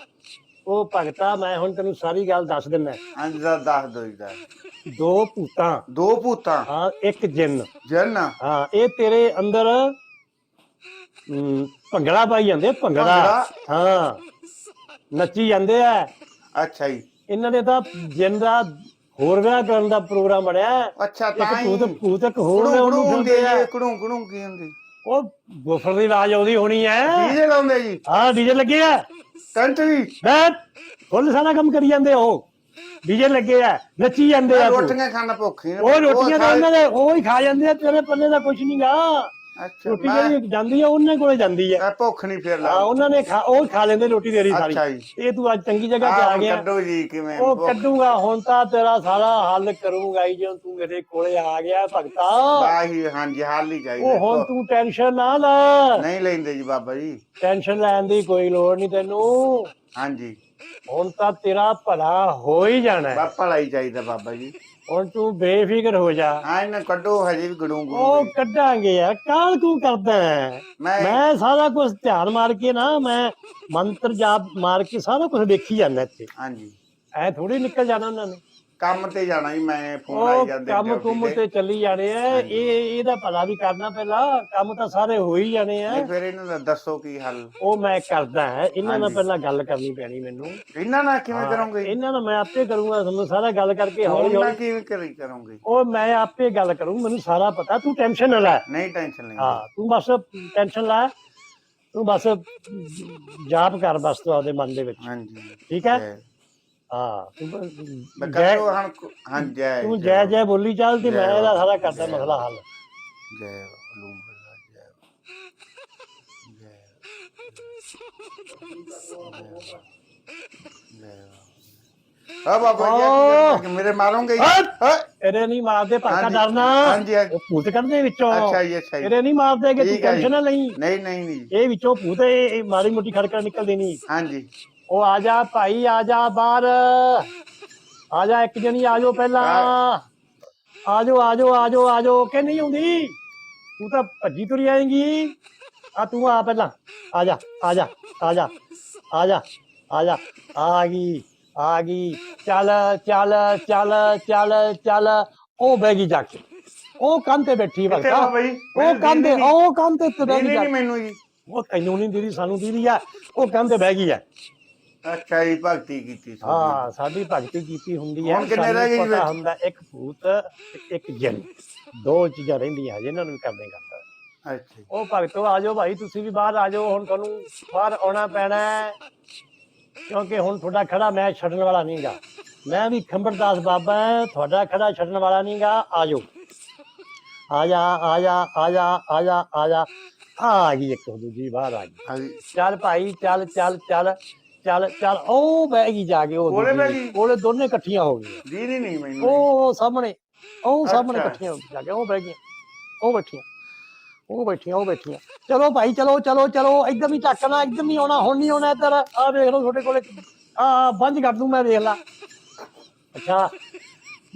Speaker 1: ਉਹ ਭਗਤਾ ਮੈਂ ਹੁਣ ਤੈਨੂੰ ਸਾਰੀ ਗੱਲ ਦੱਸ ਦਿੰਦਾ।
Speaker 2: ਹਾਂਜੀ ਦਾ ਦੱਸ ਦੋ ਜੀ ਦਾ
Speaker 1: ਦੋ ਭੂਤਾਂ।
Speaker 2: ਦੋ ਭੂਤਾਂ?
Speaker 1: ਹਾਂ ਇੱਕ ਜਿੰਨ।
Speaker 2: ਜਨ?
Speaker 1: ਹਾਂ ਇਹ ਤੇਰੇ ਅੰਦਰ ਭੰਗੜਾ ਪਾਈ ਜਾਂਦੇ ਭੰਗੜਾ।
Speaker 2: ਭੰਗੜਾ?
Speaker 1: ਹਾਂ। ਨੱਚੀ ਜਾਂਦੇ ਆ
Speaker 2: ਅੱਛਾ ਜੀ।
Speaker 1: ਇਹਨਾਂ ਨੇ ਤਾਂ ਜਿੰਨ ਦਾ ਹੋਰ ਵਿਆਹ ਕਰਨ ਦਾ ਪ੍ਰੋਗਰਾਮ ਬਣਿਆ।
Speaker 2: ਅੱਛਾ
Speaker 1: ਇੱਕ
Speaker 2: ਤਾਂ ਹੀ
Speaker 1: ਭੂਤ ਭੂਤ ਇੱਕ ਹੋਰ ਨੇ ਉਹਨੂੰ
Speaker 2: ਹੁੰਦੇ
Speaker 1: ਫਿਰਦੇ ਆ।
Speaker 2: ਜੀ ਕੜੂ ਕੜੂ ਕੀ ਹੁੰਦੀ?
Speaker 1: ਉਹ ਗੁਫਰ ਦੀ ਆਵਾਜ਼ ਆਉਂਦੀ ਹੋਣੀ ਹੈ
Speaker 2: ਡੀਜੇ ਲਾਉਂਦੇ ਜੀ।
Speaker 1: ਹਾਂ ਡੀਜੇ ਲੱਗੇ ਆ।
Speaker 2: ਕੰਟਰੀ
Speaker 1: ਬੈਠ ਫੁੱਲ ਸਾਰਾ ਕੰਮ ਕਰੀ ਜਾਂਦੇ ਉਹ। ਡੀਜੇ ਲੱਗੇ ਆ ਨੱਚੀ ਜਾਂਦੇ ਆ ਤੂੰ।
Speaker 2: ਰੋਟੀਆਂ ਖਾਣਾ ਭੁੱਖੀ
Speaker 1: ਉਹ ਰੋਟੀਆਂ ਤਾਂ ਉਹਨਾਂ ਦੇ ਉਹ ਹੀ ਖਾ ਜਾਂਦੇ ਆ ਤੇਰੇ ਪੱਲੇ ਦਾ ਕੁਝ ਨਹੀਂਗਾ
Speaker 2: ਅੱਛਾ
Speaker 1: ਰੋਟੀ ਜਿਹੜੀ ਜਾਂਦੀ ਆ ਉਹਨਾਂ ਕੋਲੇ ਜਾਂਦੀ ਆ।
Speaker 2: ਮੈਂ ਭੁੱਖ ਨਹੀਂ ਫਿਰ
Speaker 1: ਹਾਂ
Speaker 2: ਲਾ
Speaker 1: ਉਹਨਾਂ ਨੇ ਖਾ ਉਹ ਖਾ ਲੈਂਦੇ ਰੋਟੀ ਤੇਰੀ ਸਾਰੀ।
Speaker 2: ਅੱਛਾ ਜੀ।
Speaker 1: ਇਹ ਤੂੰ ਅੱਜ ਚੰਗੀ ਜਗ੍ਹਾ ਤੇ ਆ
Speaker 2: ਆਹ
Speaker 1: ਗਿਆ।
Speaker 2: ਕੱਢੋ ਜੀ ਕਿਵੇਂ
Speaker 1: ਉਹ
Speaker 2: ਭੁੱਖ-
Speaker 1: ਕੱਢੂਗਾ ਹੁਣ ਤਾਂ ਤੇਰਾ ਸਾਰਾ ਹੱਲ ਕਰੂੰਗਾ ਹੀ ਜਦੋਂ ਤੂੰ ਮੇਰੇ ਕੋਲੇ ਆ ਗਿਆ ਭਗਤਾ।
Speaker 2: ਆਹੀ ਹਾਂਜੀ ਹਾਲ ਹੀ ਚਾਹੀਦਾ।
Speaker 1: ਉਹ ਹੁਣ
Speaker 2: ਭੁੱਖ-
Speaker 1: ਤੂੰ ਟੈਨਸ਼ਨ ਨਾ ਲੈ।
Speaker 2: ਨਹੀਂ ਲੈਂਦੇ ਜੀ ਬਾਬਾ ਜੀ।
Speaker 1: ਟੈਨਸ਼ਨ ਲੈਣ ਦੀ ਕੋਈ ਲੋੜ ਨਹੀਂ ਤੈਨੂੰ।
Speaker 2: ਹਾਂਜੀ।
Speaker 1: ਹੁਣ ਤਾਂ ਤੇਰਾ ਭਲਾ ਹੋ ਹੀ ਜਾਣਾ। ਹੈ।
Speaker 2: ਬਾਪਾ ਲਈ ਚਾਹੀਦਾ ਬਾਬਾ ਜੀ।
Speaker 1: ਹੁਣ ਤੂੰ ਬੇਫਿਕਰ ਹੋ ਜਾ।
Speaker 2: ਹਾਂ ਇਹਨਾਂ ਕੱਢੋ ਹਜੇ ਵੀ ਗੜੂ
Speaker 1: ਉਹ
Speaker 2: ਗੜੂ
Speaker 1: ਕੱਢਾਂਗੇ ਯਾਰ ਕਾਲ ਤੂੰ ਕਰਦਾ ਹੈ?
Speaker 2: ਮੈਂ
Speaker 1: ਮੈਂ ਸਾਰਾ ਕੁਝ ਧਿਆਨ ਮਾਰ ਕੇ ਨਾ ਮੈਂ ਮੰਤਰ ਜਾਪ ਮਾਰ ਕੇ ਸਾਰਾ ਕੁਝ ਵੇਖੀ ਜਾਂਦਾ ਇੱਥੇ।
Speaker 2: ਹਾਂਜੀ।
Speaker 1: ਐ ਥੋੜੀ ਨਿਕਲ ਜਾਣਾ ਉਹਨਾਂ ਨੇ।
Speaker 2: ਕੰਮ ਤੇ ਜਾਣਾ ਜੀ ਮੈਂ ਫੋਨ ਆਈ
Speaker 1: ਉਹ
Speaker 2: ਜਾਂਦੇ
Speaker 1: ਕੰਮ
Speaker 2: duty
Speaker 1: ਕੁੰਮ ਤੇ। ਚੱਲੀ ਜਾਣੇ ਆ। ਇਹ ਇਹਦਾ ਭਲਾ ਵੀ ਕਰਨਾ ਪਹਿਲਾਂ ਕੰਮ ਤਾਂ ਸਾਰੇ ਹੋ ਹੀ ਜਾਣੇ ਆ।
Speaker 2: ਫਿਰ ਇਹਨਾਂ ਦਾ ਦੱਸੋ ਕੀ ਹੱਲ।
Speaker 1: ਉਹ ਮੈਂ ਕਰਦਾ ਹੈ ਇਹਨਾਂ ਨਾਲ। ਪਹਿਲਾਂ ਗੱਲ ਕਰਨੀ ਪੈਣੀ ਮੈਨੂੰ।
Speaker 2: ਇਹਨਾਂ ਨਾਲ ਕਿਵੇਂ
Speaker 1: ਹਾਂ,
Speaker 2: ਕਰੋਗੇ?
Speaker 1: ਇਹਨਾਂ ਨਾਲ ਮੈਂ ਆਪੇ ਕਰੂੰਗਾ ਤੁਹਾਨੂੰ ਸਾਰਾ ਗੱਲ ਕਰਕੇ ਹੌਲੀ ਹੌਲੀ
Speaker 2: ਕਿਵੇਂ ਕਰੀ ਕਰੋਗੇ?
Speaker 1: ਉਹ ਮੈਂ ਆਪੇ ਗੱਲ ਕਰੂੰ ਮੈਨੂੰ ਸਾਰਾ ਪਤਾ। ਤੂੰ ਟੈਨਸ਼ਨ ਨਾ ਲੈ।
Speaker 2: ਨਹੀਂ ਟੈਨਸ਼ਨ ਨਹੀਂ।
Speaker 1: ਹਾਂ ਤੂੰ ਬਸ ਟੈਨਸ਼ਨ ਲੈ। ਤੂੰ ਬਸ ਜਾਪ ਕਰ ਬਸ ਤੂੰ ਆਪਦੇ ਮਨ ਦੇ ਵਿੱਚ।
Speaker 2: ਹਾਂਜੀ।
Speaker 1: ਠੀਕ ਹੈ। ਹਾਂ
Speaker 2: ਮੈਂ
Speaker 1: ਜੈ
Speaker 2: ਕਰੋ ਹਾਂ ਹਾਂ ਜੈ
Speaker 1: ਤੂੰ ਜੈ। ਜੈ ਬੋਲੀ ਚੱਲ ਤੇ ਮੈਂ ਇਹਦਾ ਸਾਰਾ ਕਰਦਾ ਮਸਲਾ ਹੱਲ।
Speaker 2: ਜੈ ਅਲੂਮ ਬਲਾ ਜੈ ਜੈ। ਜੈ। ਆ ਬਾਬਾ ਮੇਰੇ ਮਾਰੋਗੇ
Speaker 1: ਇਹਦੇ ਨਹੀਂ ਮਾਰਦੇ
Speaker 2: ਹਾਂਜੀ,
Speaker 1: ਡਰਨਾ।
Speaker 2: ਹਾਂਜੀ।
Speaker 1: ਉਹ ਭੂਤ ਕੱਢਦੇ ਵਿੱਚੋਂ।
Speaker 2: ਅੱਛਾ ਜੀ ਅੱਛਾ ਜੀ।
Speaker 1: ਇਹਦੇ ਨਹੀਂ ਮਾਰਦੇ ਕਿ ਤੂੰ। ਟੈਨਸ਼ਨ ਨਾ ਲਈ।
Speaker 2: ਨਹੀਂ ਨਹੀਂ ਨਹੀਂ।
Speaker 1: ਇਹ ਵਿੱਚੋਂ ਭੂਤ ਇਹ ਮਾੜੀ ਮੋਟੀ ਖੜਕਾ ਨਿਕਲਦੀ ਨਹੀਂ।
Speaker 2: ਹਾਂਜੀ।
Speaker 1: ਉਹ ਆ ਜਾ ਭਾਈ ਆ ਜਾ ਬਾਹਰ। ਆ ਜਾ ਇੱਕ ਜਣੀ ਆ ਜਾਓ ਪਹਿਲਾਂ। ਆ। ਜਾਓ ਆ ਜਾਓ ਆ ਜਾਓ ਆ ਜਾਓ। ਕਿ ਨਹੀਂ ਆਉਂਦੀ? ਤੂੰ ਤਾਂ ਭੱਜੀ ਤੁਰੀ ਆਏਂਗੀ। ਆ ਤੂੰ ਆ ਪਹਿਲਾਂ। ਆ ਜਾ ਆ ਜਾ ਆ ਜਾ ਆ ਜਾ ਆ ਜਾ। ਆ ਗਈ ਆ ਗਈ। ਚੱਲ ਚੱਲ ਚੱਲ ਚੱਲ ਚੱਲ। ਉਹ ਬਹਿ ਗਈ ਜਾ ਕੇ। ਉਹ ਕੰਨ ਤੇ ਬੈਠੀ ਵਕਤਾ ਉਹ ਕੰਨ ਤੇ ਉਹ ਕੰਨ ਤੇ ਬਹਿ
Speaker 2: ਨਹੀਂ। ਮੈਨੂੰ ਜੀ
Speaker 1: ਉਹ ਤੈਨੂੰ ਨਹੀਂ ਦੀਦੀ ਸਾਨੂੰ ਦੀਦੀ ਆ। ਉਹ ਕੰਨ ਤੇ ਬਹਿ ਗਈ ਆ।
Speaker 2: ਅੱਛਾ ਜੀ ਭਗਤੀ ਕੀਤੀ ਸੀ
Speaker 1: ਹਾਂ ਸਾਡੀ ਭਗਤੀ ਕੀਤੀ ਹੁੰਦੀ ਹੈ।
Speaker 2: ਹੁਣ ਕਿੰਨੇ ਰਹਿ ਗਏ ਜੀ
Speaker 1: ਪਤਾ
Speaker 2: ਵਿੱਚ?
Speaker 1: ਹੁੰਦਾ ਇੱਕ ਭੂਤ ਤੇ ਇੱਕ ਜਿੰਨ। ਦੋ ਚੀਜ਼ਾਂ ਰਹਿੰਦੀਆਂ ਜਿਨ੍ਹਾਂ ਨੂੰ ਵੀ ਕਰਨੇ ਕਰਦਾ
Speaker 2: ਅੱਛਾ ਜੀ।
Speaker 1: ਉਹ ਭਗਤੋ ਆ ਜਾਓ ਭਾਈ ਤੁਸੀਂ ਵੀ ਬਾਹਰ ਆ ਜਾਓ ਹੁਣ ਤੁਹਾਨੂੰ ਬਾਹਰ ਆਉਣਾ ਪੈਣਾ ਹੈ। ਕਿਉਂਕਿ ਹੁਣ ਤੁਹਾਡਾ ਖੜਾ ਮੈਂ ਛੱਡਣ ਵਾਲਾ ਨਹੀਂਗਾ। ਮੈਂ ਵੀ ਖੰਬਰਦਾਸ ਬਾਬਾ ਹਾਂ ਤੁਹਾਡਾ ਖੜਾ ਛੱਡਣ ਵਾਲਾ ਨਹੀਂਗਾ। ਆ ਜਾਓ। ਆ ਜਾ ਆ ਜਾ ਆ ਜਾ ਆ ਜਾ ਆ ਜਾ। ਆ ਗਈ ਇੱਕ ਦੂਜੀ ਬਾਹਰ ਆ ਗਈ।
Speaker 2: ਹਾਂਜੀ।
Speaker 1: ਚੱਲ ਭਾਈ ਚੱਲ ਚੱਲ ਚੱਲ। ਚੱਲ ਚੱਲ ਉਹ ਬਹਿ ਗਈ ਜਾ ਕੇ ਉਹ
Speaker 2: ਕੋਲੇ
Speaker 1: ਦੂਜੀ।
Speaker 2: ਬਹਿ ਗਈ?
Speaker 1: ਕੋਲੇ ਦੋਨੇ ਇਕੱਠੀਆਂ ਹੋ ਗਈਆਂ।
Speaker 2: ਜੀ ਨਹੀਂ ਨਹੀਂ ਮੈਨੂੰ
Speaker 1: ਉਹ ਸਾਹਮਣੇ ਉਹ ਸਾਹਮਣੇ
Speaker 2: ਅੱਛਾ।
Speaker 1: ਇਕੱਠੀਆਂ ਹੋ ਕੇ ਜਾ ਕੇ ਉਹ ਬਹਿ ਗਈਆਂ। ਉਹ ਬੈਠੀਆਂ ਉਹ ਬੈਠੀਆਂ ਉਹ ਬੈਠੀਆਂ। ਚਲੋ ਭਾਈ ਚਲੋ ਚਲੋ ਚਲੋ ਇੱਧਰ ਨਹੀਂ ਝੱਕਣਾ ਇੱਧਰ ਨਹੀਂ ਆਉਣਾ ਹੁਣ ਨਹੀਂ ਆਉਣਾ ਇੱਧਰ। ਆ ਵੇਖ ਲਓ ਤੁਹਾਡੇ ਕੋਲੇ। ਆ ਬੰਦ ਕਰ ਦੂੰ ਮੈਂ ਵੇਖ ਲਾ। ਅੱਛਾ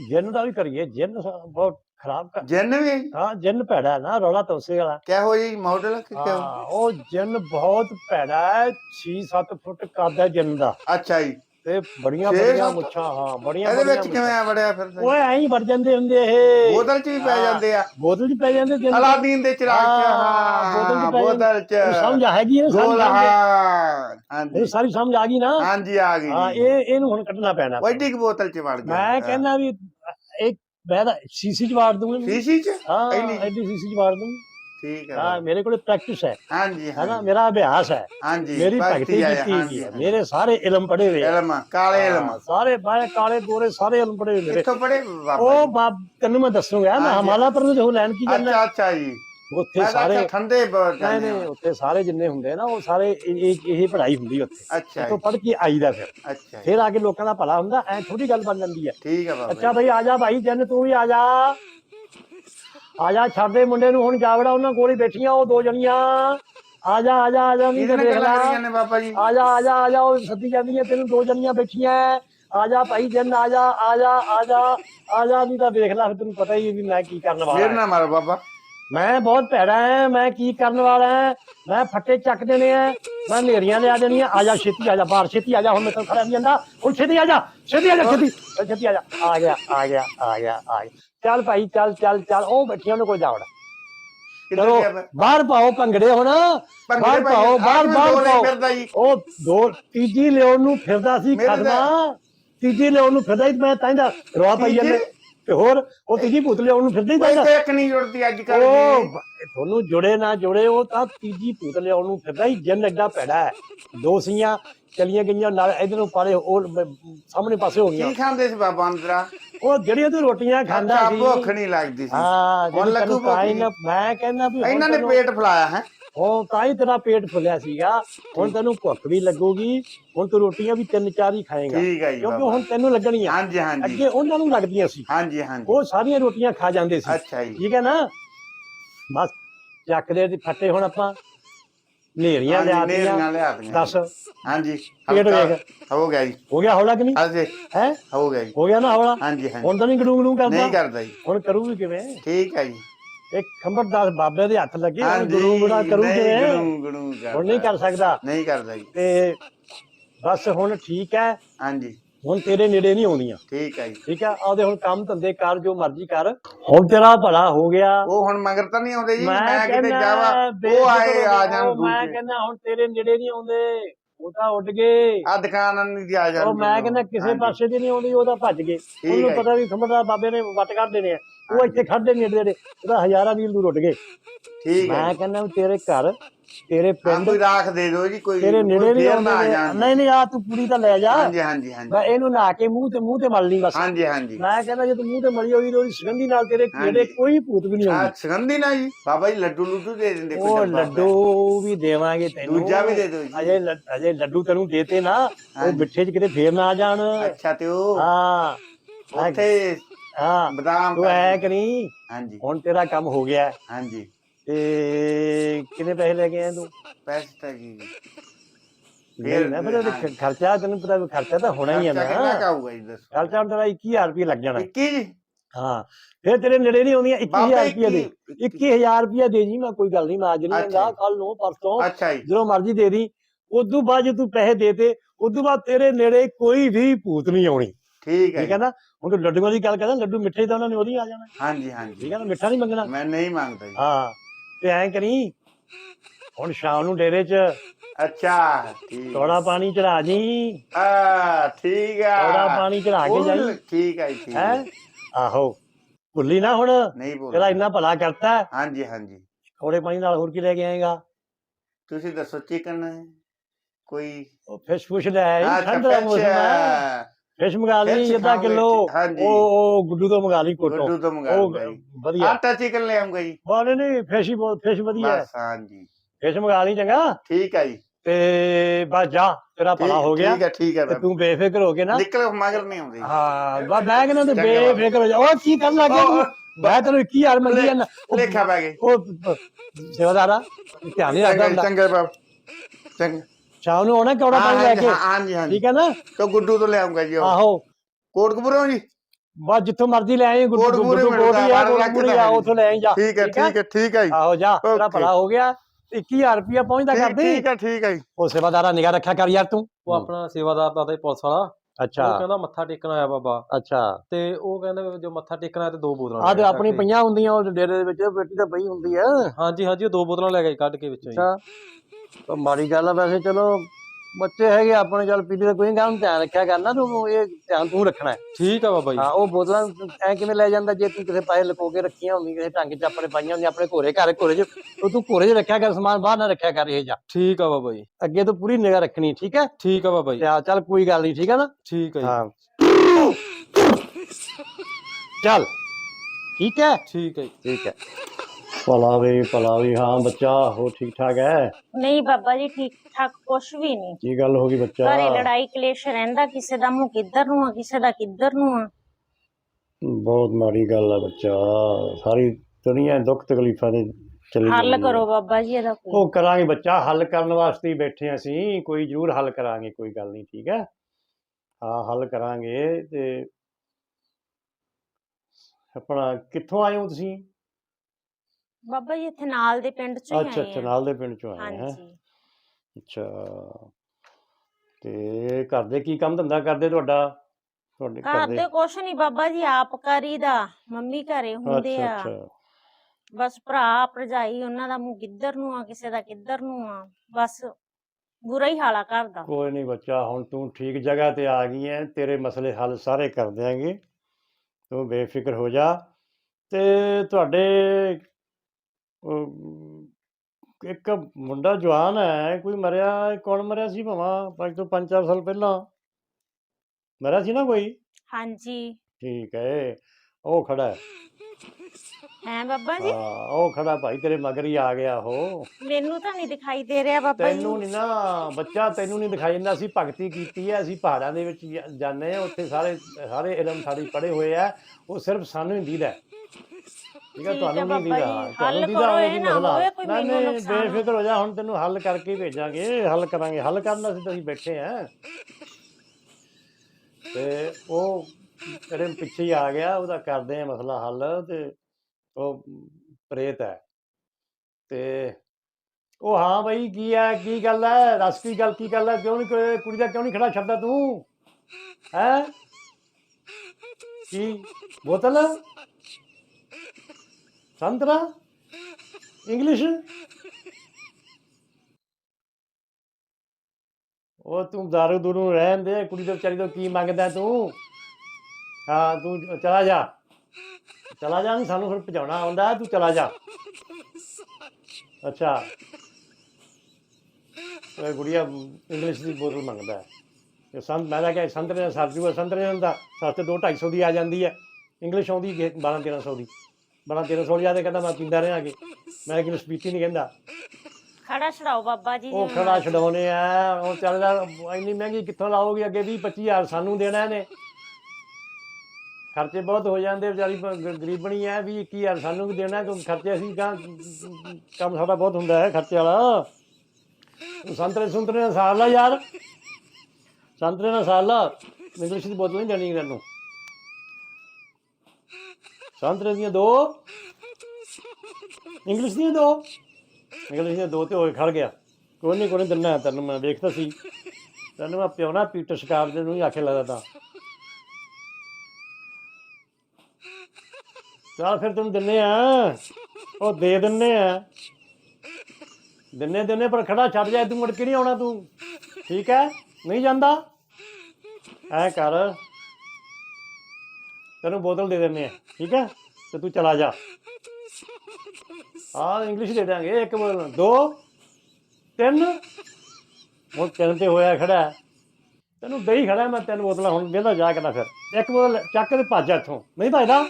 Speaker 1: ਜਿੰਨ ਦਾ ਵੀ ਕਰੀਏ ਜਿੰਨ ਸ- ਬਹੁਤ ਖਰਾਬ ਕਰ
Speaker 2: ਜਿੰਨ ਵੀ।
Speaker 1: ਹਾਂ ਜਿੰਨ ਭੈੜਾ ਹੈ ਨਾ ਰੌਲਾ ਤੋਸੇ ਵਾਲਾ।
Speaker 2: ਕਿਹੋ ਜੀ ਮਾਡਲ
Speaker 1: ਹਾਂ
Speaker 2: ਕਿਹੋ?
Speaker 1: ਉਹ ਜਿੰਨ ਬਹੁਤ ਭੈੜਾ ਹੈ 6-7 ਫੁੱਟ ਕੱਦ ਹੈ ਜਿੰਨ ਦਾ।
Speaker 2: ਅੱਛਾ ਜੀ।
Speaker 1: ਤੇ ਬੜੀਆਂ
Speaker 2: ਛੇ
Speaker 1: ਬੜੀਆਂ
Speaker 2: ਸੱਤ?
Speaker 1: ਮੁੱਛਾਂ ਹਾਂ ਬੜੀਆਂ
Speaker 2: ਇਹਦੇ ਵਿੱਚ ਕਿਵੇਂ ਆ ਵੜਿਆ ਫਿਰ
Speaker 1: ਓਏ ਐਂ ਹੀ ਵੜ ਜਾਂਦੇ ਹੁੰਦੇ ਇਹ।
Speaker 2: ਬੋਤਲ ਚ ਵੀ ਪੈ
Speaker 1: ਹਾਂ।
Speaker 2: ਜਾਂਦੇ ਆ।
Speaker 1: ਬੋਤਲ 'ਚ ਪੈ ਜਾਂਦੇ ਜਿੰਨ
Speaker 2: ਅਲਾਦੀਨ ਦੇ ਚਿਰਾਗ ਚ
Speaker 1: ਹਾਂ, ਬੋਤਲ ਚ
Speaker 2: ਹਾਂ ਬੋਤਲ ਚ।
Speaker 1: ਸਮਝ ਹੈਗੀ ਹੈ
Speaker 2: ਗੋਲ
Speaker 1: ਸਾਰੀ
Speaker 2: ਹਾਂ ਹਾਂਜੀ।
Speaker 1: ਇਹ ਸਾਰੀ ਸਮਝ ਆ ਗਈ ਨਾ?
Speaker 2: ਹਾਂਜੀ ਆ ਗਈ
Speaker 1: ਹਾਂ ਇਹ ਇਹਨੂੰ ਹੁਣ ਕੱਢਣਾ ਪੈਣਾ।
Speaker 2: ਵੱਡੀ ਕੁ ਬੋਤਲ ਚ ਵੜ ਗਿਆ।
Speaker 1: ਮੈਂ ਕਹਿੰਦਾ ਵੀ ਇੱਕ ਬਹਿਦਾ ਸੀਸੀ ਚ ਵਾੜ ਦੂੰ ਇਹਨੂੰ।
Speaker 2: ਸ਼ੀਸ਼ੀ ਚ?
Speaker 1: ਹਾਂ? ਐਡੀ ਸੀਸੀ ਚ ਵਾੜ ਦੂੰ
Speaker 2: ਠੀਕ ਹੈ।
Speaker 1: ਹਾਂ ਮੇਰੇ ਕੋਲ ਪ੍ਰੈਕਟਿਸ ਹੈ।
Speaker 2: ਹਾਂਜੀ
Speaker 1: ਹੈ ਨਾ? ਮੇਰਾ ਅਭਿਆਸ ਹੈ।
Speaker 2: ਹਾਂਜੀ
Speaker 1: ਮੇਰੀ
Speaker 2: ਭਗਤੀ
Speaker 1: ਕੀਤੀ ਹੈ। ਮੇਰੇ ਸਾਰੇ ਇਲਮ ਪੜੇ ਹੋਏ
Speaker 2: ਇਲਮ ਕਾਲੇ ਇਲਮ
Speaker 1: ਸਾਰੇ ਬਾਏ ਕਾਲੇ ਗੋਰੇ ਸਾਰੇ ਇਲਮ ਪੜੇ ਹੋਏ
Speaker 2: ਕਿੱਥੋਂ ਪੜੇ ਬਾਬਾ
Speaker 1: ਉਹ
Speaker 2: ਜੀ?
Speaker 1: ਬਾਬ ਤੈਨੂੰ ਮੈਂ ਦੱਸੂਗਾ। ਮੈਂ। ਹਮਾਲਾ ਪਰ ਨੂੰ ਲੈਣ ਕੀ ਕਰਨਾ
Speaker 2: ਅੱਛਾ ਅੱਛਾ ਜੀ।
Speaker 1: ਉੱਥੇ
Speaker 2: ਤਾਂ
Speaker 1: ਸਾਰੇ
Speaker 2: ਠੰਡੇ
Speaker 1: ਨਹੀਂ ਨਹੀਂ। ਉੱਥੇ ਸਾਰੇ ਜਿੰਨੇ ਹੁੰਦੇ ਨਾ ਉਹ ਸਾਰੇ ਇਹ ਇਹ- ਪੜ੍ਹਾਈ ਹੁੰਦੀ ਉੱਥੇ
Speaker 2: ਅੱਛਾ ਜੀ
Speaker 1: ਪੜ੍ਹ ਕੇ ਆਈਦਾ ਫਿਰ
Speaker 2: ਅੱਛਾ
Speaker 1: ਫਿਰ ਆ ਕੇ ਲੋਕਾਂ ਦਾ ਭਲਾ ਹੁੰਦਾ ਐ ਥੋੜੀ ਗੱਲ ਬਣ ਜਾਂਦੀ ਹੈ
Speaker 2: ਠੀਕ ਹੈ ਬਾਬਾ
Speaker 1: ਅੱਛਾ ਭਾਈ ਆ ਜਾ ਭਾਈ ਜਨ ਤੂੰ ਵੀ ਆ ਜਾ ਆ ਜਾ ਛੱਡ ਦੇ ਮੁੰਡੇ ਨੂੰ ਹੁਣ ਜਾਵੜਾ ਉਹਨਾਂ ਕੋਲ ਹੀ ਬੈਠੀਆਂ ਉਹ ਦੋ ਜਣੀਆਂ ਆ ਜਾ ਆ ਜਾ ਆ ਜਾ ਨਹੀਂ ਤੇ ਦੇਖ ਲੈ
Speaker 2: ਨੇ ਬਾਬਾ ਜੀ
Speaker 1: ਆ ਜਾ ਆ ਜਾ ਆ ਜਾ ਉਹ ਸੱਦੀ ਜਾਂਦੀਆਂ ਤੈਨੂੰ ਦੋ ਜਣੀਆਂ ਬੈਠੀਆਂ। ਆ ਜਾ ਭਾਈ ਜਨ ਆ ਜਾ ਆ ਜਾ ਆ ਜਾ ਆ ਜਾ ਨਹੀਂ ਤਾਂ ਦੇਖ ਲੈ ਤੈਨੂੰ ਪਤਾ ਹੀ ਵੀ ਮੈਂ ਕੀ ਕਰਨ ਵਾਲਾ
Speaker 2: ਫੇਰ। ਨਾ ਮਾਰੋ ਬਾਬਾ
Speaker 1: ਮੈਂ ਬਹੁਤ ਭੈੜਾ ਹਾਂ ਮੈਂ ਕੀ ਕਰਨ ਵਾਲਾ ਹਾਂ ਮੈਂ ਫੱਟੇ ਚੱਕ ਦੇਣੇ ਆ ਮੈਂ ਨੇਰੀਆਂ ਲਿਆ ਦੇਣੀਆਂ। ਆ ਜਾ ਛੇਤੀ ਆ ਜਾ ਬਾਹਰ ਛੇਤੀ ਆ ਜਾ ਹੁਣ ਮੈਂ ਤਾਂ ਖੜਾ ਨਹੀਂ ਜਾਂਦਾ। ਹੁਣ ਛੇਤੀ ਆ ਜਾ ਛੇਤੀ ਆ ਜਾ ਛੇਤੀ। ਛੇਤੀ ਆ ਜਾ। ਆ ਗਿਆ ਆ ਗਿਆ ਆ ਗਿਆ ਆ ਗਿਆ। ਚੱਲ ਭਾਈ ਚੱਲ ਚੱਲ ਚੱਲ। ਉਹ ਬੈਠੀਆਂ ਨੂੰ ਕੋਈ ਜਾਵੜਾ ਚਲੋ? ਬਾਹਰ ਪਾਓ ਭੰਗੜੇ ਹੁਣ। ਬਾਹਰ ਪਾਓ ਬਾਹਰ ਬਾਹਰ
Speaker 2: ਦੋ
Speaker 1: ਪਾਓ। ਉਹ ਦੋ ਤੀਜੀ ਲਿਆਉਣ ਨੂੰ ਫਿਰਦਾ ਸੀ
Speaker 2: ਮੇਰੇ
Speaker 1: ਖਦਮਾ ਤੀਜੀ ਲਿਆਉਣ ਨੂੰ ਫਿਰਦਾ ਸੀ ਮੈਂ ਤਾਂ ਇਹਦਾ ਰਵਾ ਪਈ? ਜਾਂਦੇ। ਤੇ ਹੋਰ ਉਹ ਤੀਜੀ ਭੂਤ ਲਿਆਉਣ ਨੂੰ ਫਿਰਦਾ ਹੀ
Speaker 2: ਕੋਈ ਇੱਕ ਨਹੀਂ ਜੁੜਦੀ ਅੱਜ ਕੱਲ
Speaker 1: ਉਹ ਬ- ਤੁਹਾਨੂੰ ਜੁੜੇ ਨਾ ਜੁੜੇ ਉਹ ਤਾਂ ਤੀਜੀ ਭੂਤ ਲਿਆਉਣ ਨੂੰ ਫਿਰਦਾ ਹੀ ਜਿੰਨ ਐਡਾ ਪੈੜਾ ਹੈ। ਦੋ ਸੀਆਂ ਚਲੀਆਂ ਗਈਆਂ ਨਾਲ ਇਧਰੋਂ ਪਾਲੇ ਉਹ ਬ- ਸਾਹਮਣੇ ਪਾਸੇ ਹੋ ਗਈਆਂ।
Speaker 2: ਕੀ ਖਾਂਦੇ ਸੀ ਬਾਬਾ ਅੰਦਰਾ?
Speaker 1: ਉਹ ਜਿਹੜੀਆਂ ਤੂੰ ਰੋਟੀਆਂ ਖਾਂਦਾ
Speaker 2: ਅੱਛਾ
Speaker 1: ਸੀ।
Speaker 2: ਭੁੱਖ ਨਹੀਂ ਲੱਗਦੀ ਸੀ।
Speaker 1: ਹਾਂ
Speaker 2: ਹੁਣ
Speaker 1: ਜਿਹੜੀ
Speaker 2: ਲੱਗੂ
Speaker 1: ਤੈਨੂੰ ਤਾਂ ਹੀ
Speaker 2: ਭੁੱਖ
Speaker 1: ਨਾ ਮੈਂ ਕਹਿੰਦਾ ਵੀ ਹੁਣ
Speaker 2: ਇਹਨਾਂ ਨੇ
Speaker 1: ਤੈਨੂੰ-
Speaker 2: ਪੇਟ ਫਲਾਇਆ ਹੈ?
Speaker 1: ਉਹ ਤਾਂ ਹੀ ਤੇਰਾ ਪੇਟ ਫੁੱਲਿਆ ਸੀਗਾ। ਹੁਣ ਤੈਨੂੰ ਭੁੱਖ ਵੀ ਲੱਗੂਗੀ ਹੁਣ ਤੂੰ ਰੋਟੀਆਂ ਵੀ ਤਿੰਨ ਚਾਰ ਹੀ ਖਾਏਗਾ।
Speaker 2: ਠੀਕ ਹੈ ਜੀ
Speaker 1: ਕਿਉਂਕਿ
Speaker 2: ਬਾਬਾ।
Speaker 1: ਹੁਣ ਤੈਨੂੰ ਲੱਗਣੀਆਂ।
Speaker 2: ਹਾਂਜੀ ਹਾਂਜੀ।
Speaker 1: ਅੱਗੇ ਉਹਨਾਂ ਨੂੰ ਲੱਗਦੀਆਂ ਸੀ।
Speaker 2: ਹਾਂਜੀ ਹਾਂਜੀ।
Speaker 1: ਉਹ ਸਾਰੀਆਂ ਰੋਟੀਆਂ ਖਾ ਜਾਂਦੇ ਸੀ।
Speaker 2: ਅੱਛਾ ਜੀ।
Speaker 1: ਠੀਕ ਹੈ ਨਾ? ਬਸ ਚੱਕਦੇ ਤੇ ਫੱਟੇ ਹੁਣ ਆਪਾਂ। ਨੇਰੀਆਂ
Speaker 2: ਹਾਂਜੀ,
Speaker 1: ਲਿਆ
Speaker 2: ਨੇਰੀਆਂ
Speaker 1: ਦਿੱਤੀਆਂ
Speaker 2: ਲਿਆ ਦਿੱਤੀਆਂ
Speaker 1: ਦੱਸ।
Speaker 2: ਹਾਂਜੀ
Speaker 1: ਪੇਟ
Speaker 2: ਹਲਕਾ।
Speaker 1: ਵੇਖ।
Speaker 2: ਹੋ ਗਿਆ ਜੀ।
Speaker 1: ਹੋ ਗਿਆ ਹੌਲਾ ਕਿ ਨਹੀਂ?
Speaker 2: ਅਜੇ
Speaker 1: ਹੈ?
Speaker 2: ਹੋ ਗਿਆ ਜੀ।
Speaker 1: ਹੋ ਗਿਆ ਨਾ ਹੌਲਾ?
Speaker 2: ਹਾਂਜੀ ਹਾਂਜੀ।
Speaker 1: ਹੁਣ ਤਾਂ ਨਹੀਂ ਗੜੂ ਗੜੂ
Speaker 2: ਨਹੀਂ
Speaker 1: ਕਰਦਾ
Speaker 2: ਕਰਦਾ ਜੀ।
Speaker 1: ਹੁਣ ਕਰੂ ਵੀ ਕਿਵੇਂ?
Speaker 2: ਠੀਕ ਹੈ ਜੀ।
Speaker 1: ਇੱਕ ਖੰਬਰਦਾਸ ਬਾਬੇ ਦੇ ਹੱਥ ਲੱਗੇ ਹੁਣ
Speaker 2: ਹਾਂਜੀ
Speaker 1: ਗੜੂ ਗੜਾ ਕਰੂ
Speaker 2: ਨਹੀਂ ਗੜੂ
Speaker 1: ਹੁਣ ਨਹੀਂ ਕਰ ਸਕਦਾ।
Speaker 2: ਨਹੀਂ ਕਰਦਾ ਜੀ।
Speaker 1: ਤੇ ਬਸ ਹੁਣ ਠੀਕ ਹੈ।
Speaker 2: ਹਾਂਜੀ।
Speaker 1: ਹੁਣ ਤੇਰੇ ਨੇੜੇ ਨਹੀਂ ਆਉਂਦੀਆਂ
Speaker 2: ਠੀਕ ਹੈ ਜੀ।
Speaker 1: ਠੀਕ ਹੈ ਆਦੇ ਹੁਣ ਕੰਮ ਧੰਦੇ ਕਰ ਜੋ ਮਰਜ਼ੀ ਕਰ। ਹੁਣ ਤੇਰਾ ਭਲਾ ਹੋ ਗਿਆ।
Speaker 2: ਉਹ ਹੁਣ ਮਗਰ ਤਾਂ ਨਹੀਂ ਆਉਂਦੇ ਜੀ। ਮੈਂ ਕਿਤੇ
Speaker 1: ਕਹਿੰਦਾ
Speaker 2: ਜਾਵਾ ਉਹ ਆਏ ਆ ਜਾਣ
Speaker 1: ਮੈਂ
Speaker 2: ਦੂਜੇ।
Speaker 1: ਕਹਿੰਦਾ ਹੁਣ ਤੇਰੇ ਨੇੜੇ ਨਹੀਂ ਆਉਂਦੇ। ਉਹ ਤਾਂ ਉੱਡ ਗਏ।
Speaker 2: ਆ ਦੁਕਾਨ ਨਹੀਂ ਆ ਜਾਣ
Speaker 1: ਉਹ ਮੈਂ ਕਹਿੰਦਾ ਕਿਸੇ ਪਾਸੇ ਦੀ ਨਹੀਂ ਆਉਂਦੀ ਉਹ ਤਾਂ ਭੱਜ ਗਏ। ਉਹਨੂੰ। ਪਤਾ ਵੀ ਖੰਬਰਦਾਰ ਬਾਬੇ ਨੇ ਵੱਟ ਕਰ ਦੇਣੇ ਆ। ਉਹ ਇੱਥੇ ਖੜਦੇ ਨੇੜੇ ਨੇੜੇ ਉਹਦਾ ਹਜ਼ਾਰਾਂ ਮੀਲ ਦੂਰ ਉੱਡ ਗਏ।
Speaker 2: ਠੀਕ ਹੈ
Speaker 1: ਮੈਂ ਕਹਿੰਦਾ ਵੀ ਤੇਰੇ ਘਰ ਤੇਰੇ
Speaker 2: ਆ
Speaker 1: ਪਿੰਡ
Speaker 2: ਕੋਈ ਰਾਖ ਦੇ ਦਿਓ ਜੀ ਕੋਈ
Speaker 1: ਤੇਰੇ ਨੇੜੇ
Speaker 2: ਕੋਈ
Speaker 1: ਨਹੀਂ
Speaker 2: ਫੇਰ ਨਾ ਆ ਜਾਣ
Speaker 1: ਨਹੀਂ ਨਹੀਂ ਆ ਤੂੰ ਪੂਰੀ ਤਾਂ ਲੈ ਜਾ।
Speaker 2: ਹਾਂਜੀ ਹਾਂਜੀ ਹਾਂਜੀ।
Speaker 1: ਮੈਂ ਇਹਨੂੰ ਨਹਾ ਕੇ ਮੂੰਹ ਤੇ ਮੂੰਹ ਤੇ ਮਲ ਲਈ ਬਸ।
Speaker 2: ਹਾਂਜੀ ਹਾਂਜੀ।
Speaker 1: ਮੈਂ ਕਹਿੰਦਾ ਜੇ ਤੂੰ ਮੂੰਹ ਤੇ ਮਲੀ ਹੋਈ ਤੇ ਉਹਦੀ ਸੁਗੰਧੀ ਨਾਲ ਤੇਰੇ
Speaker 2: ਹਾਂਜੀ।
Speaker 1: ਕੋਈ ਭੂਤ ਵੀ ਨਹੀਂ
Speaker 2: ਆ
Speaker 1: ਆਉਂਦੀ।
Speaker 2: ਸੁਗੰਧੀ ਨਾ ਜੀ? ਬਾਬਾ ਜੀ ਲੱਡੂ ਲੁੱਡੂ ਦੇ ਦਿੰਦੇ ਕੋਈ
Speaker 1: ਉਹ
Speaker 2: ਡੱਬਾ
Speaker 1: ਲੱਡੂ ਵੀ ਦੇਵਾਂਗੇ ਤੈਨੂੰ।
Speaker 2: ਦੂਜਾ ਵੀ ਦੇ ਦਿਓ ਜੀ।
Speaker 1: ਅਜੇ ਲ- ਅਜੇ ਲੱਡੂ ਤੈਨੂੰ ਦੇਤੇ ਨਾ ਉਹ। ਮਿੱਠੇ ਚ ਕਿਤੇ ਫੇਰ ਨਾ ਆ ਜਾਣ।
Speaker 2: ਅੱਛਾ ਤੇ ਉਹ
Speaker 1: ਹਾਂ।
Speaker 2: ਉੱਥੇ
Speaker 1: ਹਾਂ।
Speaker 2: ਬਦਾਮ
Speaker 1: ਤੂੰ ਐ ਕਰੀ
Speaker 2: ਹਾਂਜੀ।
Speaker 1: ਹੁਣ ਤੇਰਾ ਕੰਮ ਹੋ ਗਿਆ।
Speaker 2: ਹਾਂਜੀ।
Speaker 1: ਤੇ ਕਿੰਨੇ ਪੈਸੇ ਲੈ ਕੇ ਆਇਆ ਤੂੰ?
Speaker 2: ਪੈਸੇ ਤਾਂ ਜੀ।
Speaker 1: ਨਹੀਂ ਨਾ ਫਿਰ ਉਹਦੇ ਖਰਚਾ ਤੈਨੂੰ ਪਤਾ ਵੀ ਖਰਚਾ ਤਾਂ ਹੋਣਾ ਹੀ
Speaker 2: ਕਿੰਨਾ
Speaker 1: ਨਾ
Speaker 2: ਕਾਊਗਾ ਜੀ ਦੱਸੋ।
Speaker 1: ਖਰਚਾ ਹੁਣ ਤੇਰਾ 21000 ਰੁਪਏ ਲੱਗ ਜਾਣਾ।
Speaker 2: 21 ਜੀ?
Speaker 1: ਹਾਂ ਫਿਰ ਤੇਰੇ ਨੇੜੇ ਨਹੀਂ ਆਉਂਦੀਆਂ 21000
Speaker 2: ਬਾਬਾ
Speaker 1: ਰੁਪਏ ਦੇ। 21000 ਰੁਪਏ ਦੇ ਜੀ ਮੈਂ ਕੋਈ ਗੱਲ ਨਹੀਂ ਮੈਂ ਅੱਜ ਨਹੀਂ
Speaker 2: ਜੀ।
Speaker 1: ਕੱਲ ਨੂੰ ਪਰਸੋਂ ਜਦੋਂ ਮਰਜ਼ੀ ਦੇ ਦੀ। ਉਦੋਂ ਬਾਅਦ ਜੇ ਤੂੰ ਪੈਸੇ ਦੇਤੇ ਉਦੋਂ ਬਾਅਦ ਤੇਰੇ ਨੇੜੇ ਕੋਈ ਵੀ ਭੂਤ ਨਹੀਂ ਆਉਣੀ।
Speaker 2: ਠੀਕ ਹੈ
Speaker 1: ਠੀਕ ਹੈ। ਨਾ? ਹੁਣ ਤੂੰ ਲੱਡੂਆਂ ਦੀ ਗੱਲ ਕਰਦਾ ਲੱਡੂ ਮਿੱਠੇ ਤਾਂ ਉਹਨਾਂ ਨੇ ਉਹਦੀ ਆ ਜਾਣਾ।
Speaker 2: ਹਾਂਜੀ ਹਾਂਜੀ।
Speaker 1: ਠੀਕ ਹੈ ਨਾ? ਮਿੱਠਾ ਨਹੀਂ ਮੰਗਣਾ।
Speaker 2: ਮੈਂ ਨਹੀਂ ਮੰਗਦਾ ਜੀ।
Speaker 1: ਹਾਂ। ਤੇ ਐਂ ਕਰੀ। ਹੁਣ ਸ਼ਾਮ ਨੂੰ ਡੇਰੇ 'ਚ
Speaker 2: ਅੱਛਾ ਠੀਕ।
Speaker 1: ਥੋੜਾ ਪਾਣੀ ਚੜਾ ਜੀ।
Speaker 2: ਆ ਠੀਕ ਆ।
Speaker 1: ਥੋੜਾ ਪਾਣੀ ਚੜਾ ਕੇ ਜਾਈ।
Speaker 2: ਠੀਕ ਜੀ, ਠੀਕ
Speaker 1: ਹੈ? ਆਹੋ। ਭੁੱਲੀ ਨਾ ਹੁਣ।
Speaker 2: ਨਹੀਂ
Speaker 1: ਤੇਰਾ ਇੰਨਾ ਭਲਾ ਕਰਤਾ।
Speaker 2: ਹਾਂਜੀ ਹਾਂਜੀ।
Speaker 1: ਥੋੜੇ ਪਾਣੀ ਨਾਲ ਹੋਰ ਕੀ ਲੈ ਕੇ ਆਏਗਾ?
Speaker 2: ਤੁਸੀਂ ਦੱਸੋ ਚਿਕਨ ਕੋਈ?
Speaker 1: ਉਹ ਫਿਸ਼ ਫੁਸ਼ ਲੈ ਆਈ ਠੰਡ ਮੌਸਮ ਹੈ। ਫਿਸ਼ ਮੰਗਾ ਲਈ
Speaker 2: ਖਾਓਗੇ,
Speaker 1: ਕਿਲੋ
Speaker 2: ਹਾਂਜੀ।
Speaker 1: ਉਹ ਉਹ ਗੁੱਡੂ ਤੋਂ ਮੰਗਾ ਲਈ ਕੋਟੋ
Speaker 2: ਗੁੱਡੂ ਤੋਂ
Speaker 1: ਉਹ
Speaker 2: ਮੰਗਾਉਂਗਾ ਜੀ
Speaker 1: ਵਧੀਆ।
Speaker 2: ਆਟਾ ਚਿਕਨ ਲੈ ਆਉਂਗਾ ਜੀ।
Speaker 1: ਬਾਲੇ ਨਹੀਂ ਫਿਸ਼ ਹੀ ਬਹੁਤ ਫਿਸ਼ ਵਧੀਆ ਹੈ।
Speaker 2: ਬਸ ਹਾਂਜੀ।
Speaker 1: ਫਿਸ਼ ਮੰਗਾ ਲਈ ਚੰਗਾ।
Speaker 2: ਠੀਕ ਹੈ ਜੀ।
Speaker 1: ਤੇ ਬਸ ਜਾ ਤੇਰਾ ਭਲਾ
Speaker 2: ਠੀਕ-
Speaker 1: ਹੋ ਗਿਆ।
Speaker 2: ਠੀਕ ਹੈ ਠੀਕ ਹੈ
Speaker 1: ਤੇ
Speaker 2: ਬਾਬਾ।
Speaker 1: ਤੂੰ ਬੇਫਿਕਰ ਹੋ ਕੇ ਨਾ
Speaker 2: ਨਿਕਲ ਮਗਰ ਨਹੀਂ ਆਉਂਦੀ।
Speaker 1: ਹਾਂ ਬਸ ਮੈਂ ਕਹਿੰਦਾ ਤੂੰ
Speaker 2: ਚੰਗਾ ਬਾਬਾ।
Speaker 1: ਬੇਫਿਕਰ ਹੋ ਜਾ। ਉਹ ਕੀ ਕਰਨ ਲੱਗ ਗਿਆ ਤੂੰ? ਮੈਂ ਤੈਨੂੰ 21000 ਮੰਗੀ ਜਾਂਦਾ?
Speaker 2: ਲੇਖਾ ਪੈ ਗਈ
Speaker 1: ਉਹ ਸੇਵਾਦਾਰਾ ਧਿਆਨ ਨਹੀਂ ਰੱਖਦਾ
Speaker 2: ਚੰਗਾ
Speaker 1: ਹੁੰਦਾ।
Speaker 2: ਚੰਗਾ ਬਾਬ ਚੰਗਾ।
Speaker 1: ਸ਼ਾਮ ਨੂੰ ਆਉਣਾ ਕੌੜਾ ਪਾਣੀ ਲੈ ਕੇ?
Speaker 2: ਹਾਂਜੀ ਹਾਂਜੀ।
Speaker 1: ਠੀਕ ਹੈ ਨਾ?
Speaker 2: ਤਾਂ ਗੁੱਡੂ ਤੋਂ ਲੈ ਆਉਂਗਾ ਜੀ ਉਹ।
Speaker 1: ਆਹੋ।
Speaker 2: ਕੋਟਕਪੁਰੋਂ ਜੀ?
Speaker 1: ਬਸ ਜਿੱਥੋਂ ਮਰਜ਼ੀ ਲੈ ਆਈ ਗੁੱਡੂ ਗੁੱਡੂ ਕੋਟ
Speaker 2: ਮਿਲਦਾ,
Speaker 1: ਆ
Speaker 2: ਲੱਖ
Speaker 1: ਕੋਟਕਪੂਰੇ ਆ। ਉਥੋਂ ਲੈ ਆਈ ਜਾ।
Speaker 2: ਠੀਕ ਹੈ ਠੀਕ ਹੈ? ਠੀਕ ਹੈ ਜੀ।
Speaker 1: ਆਹੋ ਜਾ। ਤੇਰਾ. ਭਲਾ ਹੋ ਗਿਆ। 21000 ਰੁਪਇਆ ਪਹੁੰਚਦਾ
Speaker 2: ਠੀਕ-
Speaker 1: ਕਰਦੀ।
Speaker 2: ਠੀਕ ਹੈ ਠੀਕ ਹੈ ਜੀ।
Speaker 1: ਉਹ ਸੇਵਾਦਾਰਾ ਨਿਗਾਹ ਰੱਖਿਆ ਕਰ ਯਾਰ ਤੂੰ।
Speaker 5: ਉਹ ਆਪਣਾ ਸੇਵਾਦਾਰ ਦਾ ਤੇ ਪੁਲਿਸ ਵਾਲਾ। ਉਹ
Speaker 1: ਅੱਛਾ
Speaker 5: ਕਹਿੰਦਾ ਮੱਥਾ ਟੇਕਣ ਆਇਆ ਬਾਬਾ।
Speaker 1: ਅੱਛਾ।
Speaker 5: ਤੇ ਉਹ ਕਹਿੰਦਾ ਵੀ ਜੋ ਮੱਥਾ ਟੇਕਣ ਆਇਆ ਤੇ ਦੋ ਬੋਤਲਾਂ
Speaker 1: ਆ ਤੇ
Speaker 5: ਲੈ ਕੇ
Speaker 1: ਆਪਣੀ
Speaker 5: ਕੇ।
Speaker 1: ਪਈਆਂ ਹੁੰਦੀਆਂ ਉਹ ਡੇਰੇ ਦੇ ਵਿੱਚ ਬੇਟੀ ਤਾਂ ਪਈ ਹੁੰਦੀ ਆ।
Speaker 5: ਹਾਂਜੀ ਹਾਂਜੀ ਉਹ ਦੋ ਬੋਤਲਾਂ ਲੈ ਕੇ ਕੱਢ ਕੇ ਵਿੱਚੋਂ
Speaker 1: ਅੱਛਾ। ਤਾਂ ਮਾੜੀ ਗੱਲ ਆ ਵੈਸੇ ਚਲੋ ਬੱਚੇ ਹੈਗੇ ਆਪਣੇ ਚੱਲ ਪੀੜੀ ਦਾ ਕੋਈ ਗੱਲ ਧਿਆਨ ਰੱਖਿਆ ਕਰਨਾ ਤੂੰ ਇਹ ਧਿਆਨ ਤੂੰ ਰੱਖਣਾ ਹੈ।
Speaker 5: ਠੀਕ ਆ ਬਾਬਾ ਜੀ।
Speaker 1: ਹਾਂ ਉਹ ਬੋਤਲਾਂ ਐ ਕਿਵੇਂ ਲੈ ਜਾਂਦਾ ਜੇ ਤੂੰ ਕਿਸੇ ਪਾਸੇ ਲੁਕੋ ਕੇ ਰੱਖੀਆਂ ਹੁੰਦੀਆਂ ਕਿਸੇ ਢੰਗ 'ਚ ਆਪਣੇ ਪਾਈਆਂ ਹੁੰਦੀਆਂ ਆਪਣੇ ਘੋਰੇ ਘਰ ਘੋਰੇ 'ਚ ਉਹ ਤੂੰ ਘੋਰੇ 'ਚ ਰੱਖਿਆ ਕਰ ਸਮਾਨ ਬਾਹਰ ਨਾ ਰੱਖਿਆ ਕਰ ਇਹ ਜਾ।
Speaker 5: ਠੀਕ ਆ ਬਾਬਾ ਜੀ।
Speaker 1: ਅੱਗੇ ਤੋਂ ਪੂਰੀ ਨਿਗਾਹ ਰੱਖਣੀ ਠੀਕ ਹੈ?
Speaker 5: ਠੀਕ ਆ ਬਾਬਾ ਜੀ।
Speaker 1: ਤੇ ਆ ਚੱਲ ਕੋਈ ਗੱਲ ਨਹੀਂ ਠੀਕ ਹੈ ਨਾ?
Speaker 5: ਠੀਕ ਆ ਜੀ।
Speaker 1: ਹਾਂ। ਚੱਲ। ਠੀਕ ਹੈ?
Speaker 5: ਠੀਕ ਹੈ ਜੀ।
Speaker 1: ਠੀਕ ਹੈ। ਭਲਾ ਵੀ ਭਲਾ ਵੀ ਹਾਂ ਬੱਚਾ ਹੋ ਠੀਕ ਠਾਕ ਹੈ?
Speaker 6: ਨਹੀਂ ਬਾਬਾ ਜੀ ਠੀਕ ਠਾਕ ਕੁਛ ਵੀ ਨਹੀਂ।
Speaker 1: ਕੀ ਗੱਲ ਹੋ ਗਈ ਬੱਚਾ?
Speaker 6: ਘਰੇ ਲੜਾਈ ਕਲੇਸ਼ ਰਹਿੰਦਾ ਕਿਸੇ ਦਾ ਮੂੰਹ ਕਿੱਧਰ ਨੂੰ ਆ ਕਿਸੇ ਦਾ ਕਿੱਧਰ ਨੂੰ ਆ?
Speaker 1: ਬਹੁਤ ਮਾੜੀ ਗੱਲ ਆ ਬੱਚਾ। ਸਾਰੀ ਦੁਨੀਆ ਦੁੱਖ ਤਕਲੀਫਾਂ ਦੇ ਚੱਲੀ
Speaker 6: ਹੱਲ। ਕਰੋ ਬਾਬਾ ਜੀ ਇਹਦਾ ਕੋਈ।
Speaker 1: ਉਹ ਕਰਾਂਗੇ ਬੱਚਾ ਹੱਲ ਕਰਨ ਵਾਸਤੇ ਹੀ ਬੈਠੇ ਅਸੀਂ। ਕੋਈ ਜ਼ਰੂਰ ਹੱਲ ਕਰਾਂਗੇ ਕੋਈ ਗੱਲ ਨਹੀਂ ਠੀਕ ਹੈ? ਹਾਂ ਹੱਲ ਕਰਾਂਗੇ ਤੇ ਆਪਣਾ ਕਿੱਥੋਂ ਆਏ ਹੋ ਤੁਸੀਂ?
Speaker 6: ਬਾਬਾ ਜੀ ਇੱਥੇ ਨਾਲ ਦੇ ਪਿੰਡ ਚੋਂ ਹੀ
Speaker 1: ਅੱਛਾ
Speaker 6: ਆਏ
Speaker 1: ਅੱਛਾ
Speaker 6: ਆ।
Speaker 1: ਨਾਲ ਦੇ ਪਿੰਡ ਚੋਂ ਆਏ ਹੈ?
Speaker 6: ਹਾਂਜੀ।
Speaker 1: ਅੱਛਾ। ਤੇ ਘਰ ਦੇ ਕੀ ਕੰਮ ਧੰਦਾ ਕਰਦੇ ਤੁਹਾਡਾ? ਤੁਹਾਡੇ
Speaker 6: ਘਰ ਦੇ ਕੁਛ ਨਹੀਂ ਬਾਬਾ ਜੀ ਆਪ ਕਰੀਦਾ ਮੰਮੀ ਘਰੇ ਹੁੰਦੇ
Speaker 1: ਅੱਛਾ
Speaker 6: ਆ।
Speaker 1: ਅੱਛਾ।
Speaker 6: ਬਸ ਭਰਾ ਭਰਜਾਈ ਉਹਨਾਂ ਦਾ ਮੂੰਹ ਕਿੱਧਰ ਨੂੰ ਆ ਕਿਸੇ ਦਾ ਕਿੱਧਰ ਨੂੰ ਆ ਬਸ ਬੁਰਾ ਹੀ ਹਾਲਾ ਕਰਦਾ
Speaker 1: ਕੋਈ ਨਹੀਂ ਬੱਚਾ ਹੁਣ ਤੂੰ ਠੀਕ ਜਗ੍ਹਾ ਤੇ ਆ ਗਈ ਹੈ ਤੇਰੇ ਮਸਲੇ ਹੱਲ ਸਾਰੇ ਕਰ ਦਿਆਂਗੇ। ਤੂੰ ਬੇਫਿਕਰ ਹੋ ਜਾ। ਤੇ ਤੁਹਾਡੇ ਇੱਕ ਮੁੰਡਾ ਜਵਾਨ ਹੈ ਕੋਈ ਮਰਿਆ ਕੌਣ ਮਰਿਆ ਸੀ ਭਵਾ? ਪੰਜ ਤੋਂ ਪੰਜ ਚਾਰ ਸਾਲ ਪਹਿਲਾਂ। ਮਰਿਆ ਸੀ ਨਾ ਕੋਈ?
Speaker 6: ਹਾਂਜੀ।
Speaker 1: ਠੀਕ ਹੈ ਉਹ ਖੜਾ ਹੈ।
Speaker 6: ਹੈ ਬਾਬਾ ਜੀ?
Speaker 1: ਹਾਂ ਉਹ ਖੜਾ ਭਾਈ ਤੇਰੇ ਮਗਰ ਹੀ ਆ ਗਿਆ ਉਹ।
Speaker 6: ਮੈਨੂੰ ਤਾਂ ਨਹੀਂ ਦਿਖਾਈ ਦੇ ਰਿਹਾ ਬਾਬਾ ਜੀ।
Speaker 1: ਤੈਨੂੰ ਨਹੀਂ ਨਾ ਬੱਚਾ ਤੈਨੂੰ ਨਹੀਂ ਦਿਖਾਈ ਦਿੰਦਾ ਅਸੀਂ ਭਗਤੀ ਕੀਤੀ ਹੈ ਅਸੀਂ ਪਹਾੜਾਂ ਦੇ ਵਿੱਚ ਜਾ- ਜਾਂਦੇ ਆ ਉੱਥੇ ਸਾਰੇ ਸਾਰੇ ਇਲਮ ਸਾਡੀ ਪੜੇ ਹੋਏ ਆ ਉਹ ਸਿਰਫ ਸਾਨੂੰ ਹੀ ਦੀਦਾ ਹੈ। ਠੀਕ ਹੈ ਤੁਹਾਨੂੰ ਨਹੀਂ ਦੀਦਾ ਤੁਹਾਨੂੰ
Speaker 6: ਹੱਲ
Speaker 1: ਦੀਦਾ ਕੀ
Speaker 6: ਨਾ ਹੋਵੇ ਕੋਈ ਮੈਨੂੰ ਨੁਕਸਾਨ
Speaker 1: ਬੇਫਿਕਰ ਹੋ ਜਾ ਹੁਣ ਤੈਨੂੰ ਹੱਲ ਕਰਕੇ ਭੇਜਾਂਗੇ ਹੱਲ ਕਰਾਂਗੇ। ਹੱਲ ਕਰਨ ਅਸੀਂ ਤਾਂ ਅਸੀਂ ਬੈਠੇ ਆ। ਤੇ ਉਹ ਤੇਰੇ ਪਿੱਛੇ ਆ ਗਿਆ ਉਹਦਾ ਕਰਦੇ ਆ ਮਸਲਾ ਹੱਲ ਤੇ ਉਹ ਪ੍ਰੇਤ ਹੈ। ਤੇ ਉਹ ਹਾਂ ਬਈ ਕੀ ਹੈ ਕੀ ਗੱਲ ਹੈ? ਦੱਸ ਕੀ ਗੱਲ ਕੀ ਗੱਲ ਹੈ? ਕਿਉਂ ਨਹੀਂ ਕੁੜੀ ਦਾ ਕਿਉਂ ਨਹੀਂ ਖੜਾ ਛੱਡਦਾ ਤੂੰ? ਹੈ? ਕੀ? ਬੋਤਲ? ਸੰਤਰਾ ਇੰਗਲਿਸ਼ ਉਹ ਤੂੰ ਦਾਰੂ ਦੂਰੂ ਰਹਿਣ ਦੇ ਕੁੜੀ ਤੋਂ ਵਿਚਾਰੀ ਤੋਂ ਕੀ ਮੰਗਦਾ ਤੂੰ ਹਾਂ ਤੂੰ ਚਲਾ ਜਾ ਚਲਾ ਜਾ ਨਹੀਂ ਸਾਨੂੰ ਫਿਰ ਭਜਾਉਣਾ ਆਉਂਦਾ ਤੂੰ ਚਲਾ ਜਾ ਅੱਛਾ ਉਹ ਗੁੜੀਆ ਇੰਗਲਿਸ਼ ਦੀ ਬੋਤਲ ਮੰਗਦਾ ਤੇ ਸੰਤ ਮੈਂ ਕਿਹਾ ਸੰਤਰੇ ਦਾ ਸਰ ਜੂਗਾ ਸੰਤਰੇ ਦਾ ਹੁੰਦਾ ਸਸਤੇ 2 250 ਦੀ ਆ ਜਾਂਦੀ ਹੈ ਇੰਗਲਿਸ਼ ਆਉਂਦੀ 12 1300 ਦੀ 12 1300 ਦੀ ਆ ਤੇ ਕਹਿੰਦਾ ਮੈਂ ਪੀਂਦਾ ਰਿਹਾ ਕਿ ਮੈਂ ਇੰਗਲਿਸ਼ ਪੀਤੀ ਨਹੀਂ ਕਹਿੰਦਾ।
Speaker 6: ਖੜਾ ਛੜਾਓ ਬਾਬਾ ਜੀ
Speaker 1: ਉਹ ਖੜਾ ਛਡਾਉਨੇ ਆ ਉਹ ਚੱਲਦਾ ਇੰਨੀ ਮਹਿੰਗੀ ਕਿੱਥੋਂ ਲਾਓਗੇ ਅੱਗੇ 20 25000 ਸਾਨੂੰ ਦੇਣਾ ਇਹਨੇ। ਖਰਚੇ ਬਹੁਤ ਹੋ ਜਾਂਦੇ ਵਿਚਾਰੀ ਗਰੀਬਣੀ ਹੈ ਵੀ 21000 ਸਾਨੂੰ ਵੀ ਦੇਣਾ ਕਿਉਂਕਿ ਖਰਚੇ ਅਸੀਂ ਕੰਮ ਸਾਡਾ ਬਹੁਤ ਹੁੰਦਾ ਹੈ ਖਰਚੇ ਵਾਲਾ। ਸੰਤਰੇ ਸੰਤਰੇ ਨਾਲ ਸਾਰ ਲਾ ਯਾਰ। ਸੰਤਰੇ ਨਾਲ ਸਾਰ ਲਾ। ਇੰਗਲਿਸ਼ ਦੀ ਬੋਤਲ ਨਹੀਂ ਦੇਣੀ ਤੈਨੂੰ ਸੰਤਰੇ ਦੀਆਂ ਦੋ ਇੰਗਲਿਸ਼ ਦੀਆਂ ਦੋ ਇੰਗਲਿਸ਼ ਦੀਆਂ ਦੋ ਤੇ ਹੋਏ ਖੜ ਗਿਆ ਕੋਈ ਨਹੀਂ ਕੋਈ ਨਹੀਂ ਦਿੰਨਾ ਤੈਨੂੰ ਮੈਂ ਵੇਖਦਾ ਸੀ ਤੈਨੂੰ ਮੈਂ ਪਿਉਣਾ ਪੀਟਰ ਸ਼ਿਕਾਰ ਦੇ ਨੂੰ ਹੀ ਆਖੇ ਲੱਗਦਾ ਤਾਂ ਚੱਲ ਫਿਰ ਤੈਨੂੰ ਦਿੰਨੇ ਆ ਉਹ ਦੇ ਦਿੰਨੇ ਆ ਦਿੰਨੇ ਦਿੰਨੇ ਪਰ ਖੜਾ ਛੱਡ ਜਾ ਤੂੰ ਮੁੜ ਕੇ ਨਹੀਂ ਆਉਣਾ ਤੂੰ ਠੀਕ ਹੈ ਨਹੀਂ ਜਾਂਦਾ ਐ ਕਰ ਤੈਨੂੰ ਬੋਤਲ ਦੇ ਦਿੰਨੇ ਆ, ਠੀਕ ਹੈ? ਤੇ ਤੂੰ ਚਲਾ ਜਾ। ਹਾਂ ਇੰਗਲਿਸ਼ ਦੇ ਦਾਂਗੇ ਇੱਕ ਬੋਤਲ। ਦੋ, ਤਿੰਨ। ਹੁਣ ਤਿੰਨ ਤੇ ਹੋਇਆ ਖੜਾ। ਤੈਨੂੰ ਦਈ ਖੜਾ, ਮੈਂ ਤਿੰਨ ਬੋਤਲਾਂ ਹੁਣ ਵੇਂਦਾ ਜਾ ਕੇ ਨਾ ਫਿਰ। ਇੱਕ ਬੋਤਲ ਚੱਕ ਤੇ ਭੱਜ ਇੱਥੋਂ। ਨਹੀਂ ਭੱਜਦਾ?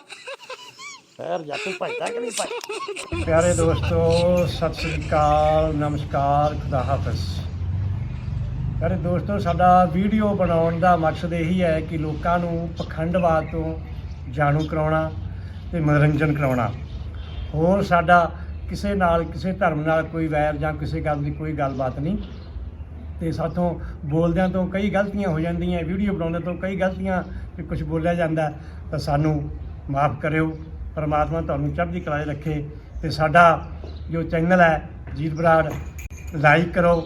Speaker 1: ਫੇਰ ਜਾ ਕੇ ਭੱਜਦਾ ਕਿ ਨਹੀਂ ਭੱਜਦਾ? ਪਿਆਰੇ ਦੋਸਤੋ, ਸਤਿ ਸ੍ਰੀ ਅਕਾਲ, ਨਮਸਕਾਰ, ਖੁਦਾ ਹਾਫਿਜ਼। ਪਿਆਰੇ ਦੋਸਤੋ, ਸਾਡਾ ਵੀਡੀਓ ਬਣਾਉਣ ਦਾ ਮਕਸਦ ਇਹੀ ਹੈ ਕਿ ਲੋਕਾਂ ਨੂੰ ਪਖੰਡਵਾਦ ਤੋਂ ਜਾਣੂ ਕਰਾਉਣਾ ਤੇ ਮਨੋਰੰਜਨ ਕਰਾਉਣਾ। ਹੋਰ ਸਾਡਾ ਕਿਸੇ ਨਾਲ, ਕਿਸੇ ਧਰਮ ਨਾਲ ਕੋਈ ਵੈਰ ਜਾਂ ਕਿਸੇ ਗੱਲ ਦੀ ਕੋਈ ਗੱਲਬਾਤ ਨਹੀਂ। ਤੇ ਸਾਥੋਂ ਬੋਲਦਿਆਂ ਤੋਂ ਕਈ ਗਲਤੀਆਂ ਹੋ ਜਾਂਦੀਆਂ, ਵੀਡੀਓ ਬਣਾਉਂਦੇ ਤੋਂ ਕਈ ਗਲਤੀਆਂ ਕਿ ਕੁਝ ਬੋਲਿਆ ਜਾਂਦਾ ਤਾਂ ਸਾਨੂੰ ਮਾਫ ਕਰਿਓ। ਪਰਮਾਤਮਾ ਤੁਹਾਨੂੰ ਚੜ੍ਹਦੀ ਕਲਾ 'ਚ ਰੱਖੇ ਤੇ ਸਾਡਾ ਜੋ ਚੈਨਲ ਹੈ, ਜੀਤ ਬਰਾੜ, ਲਾਈਕ ਕਰੋ।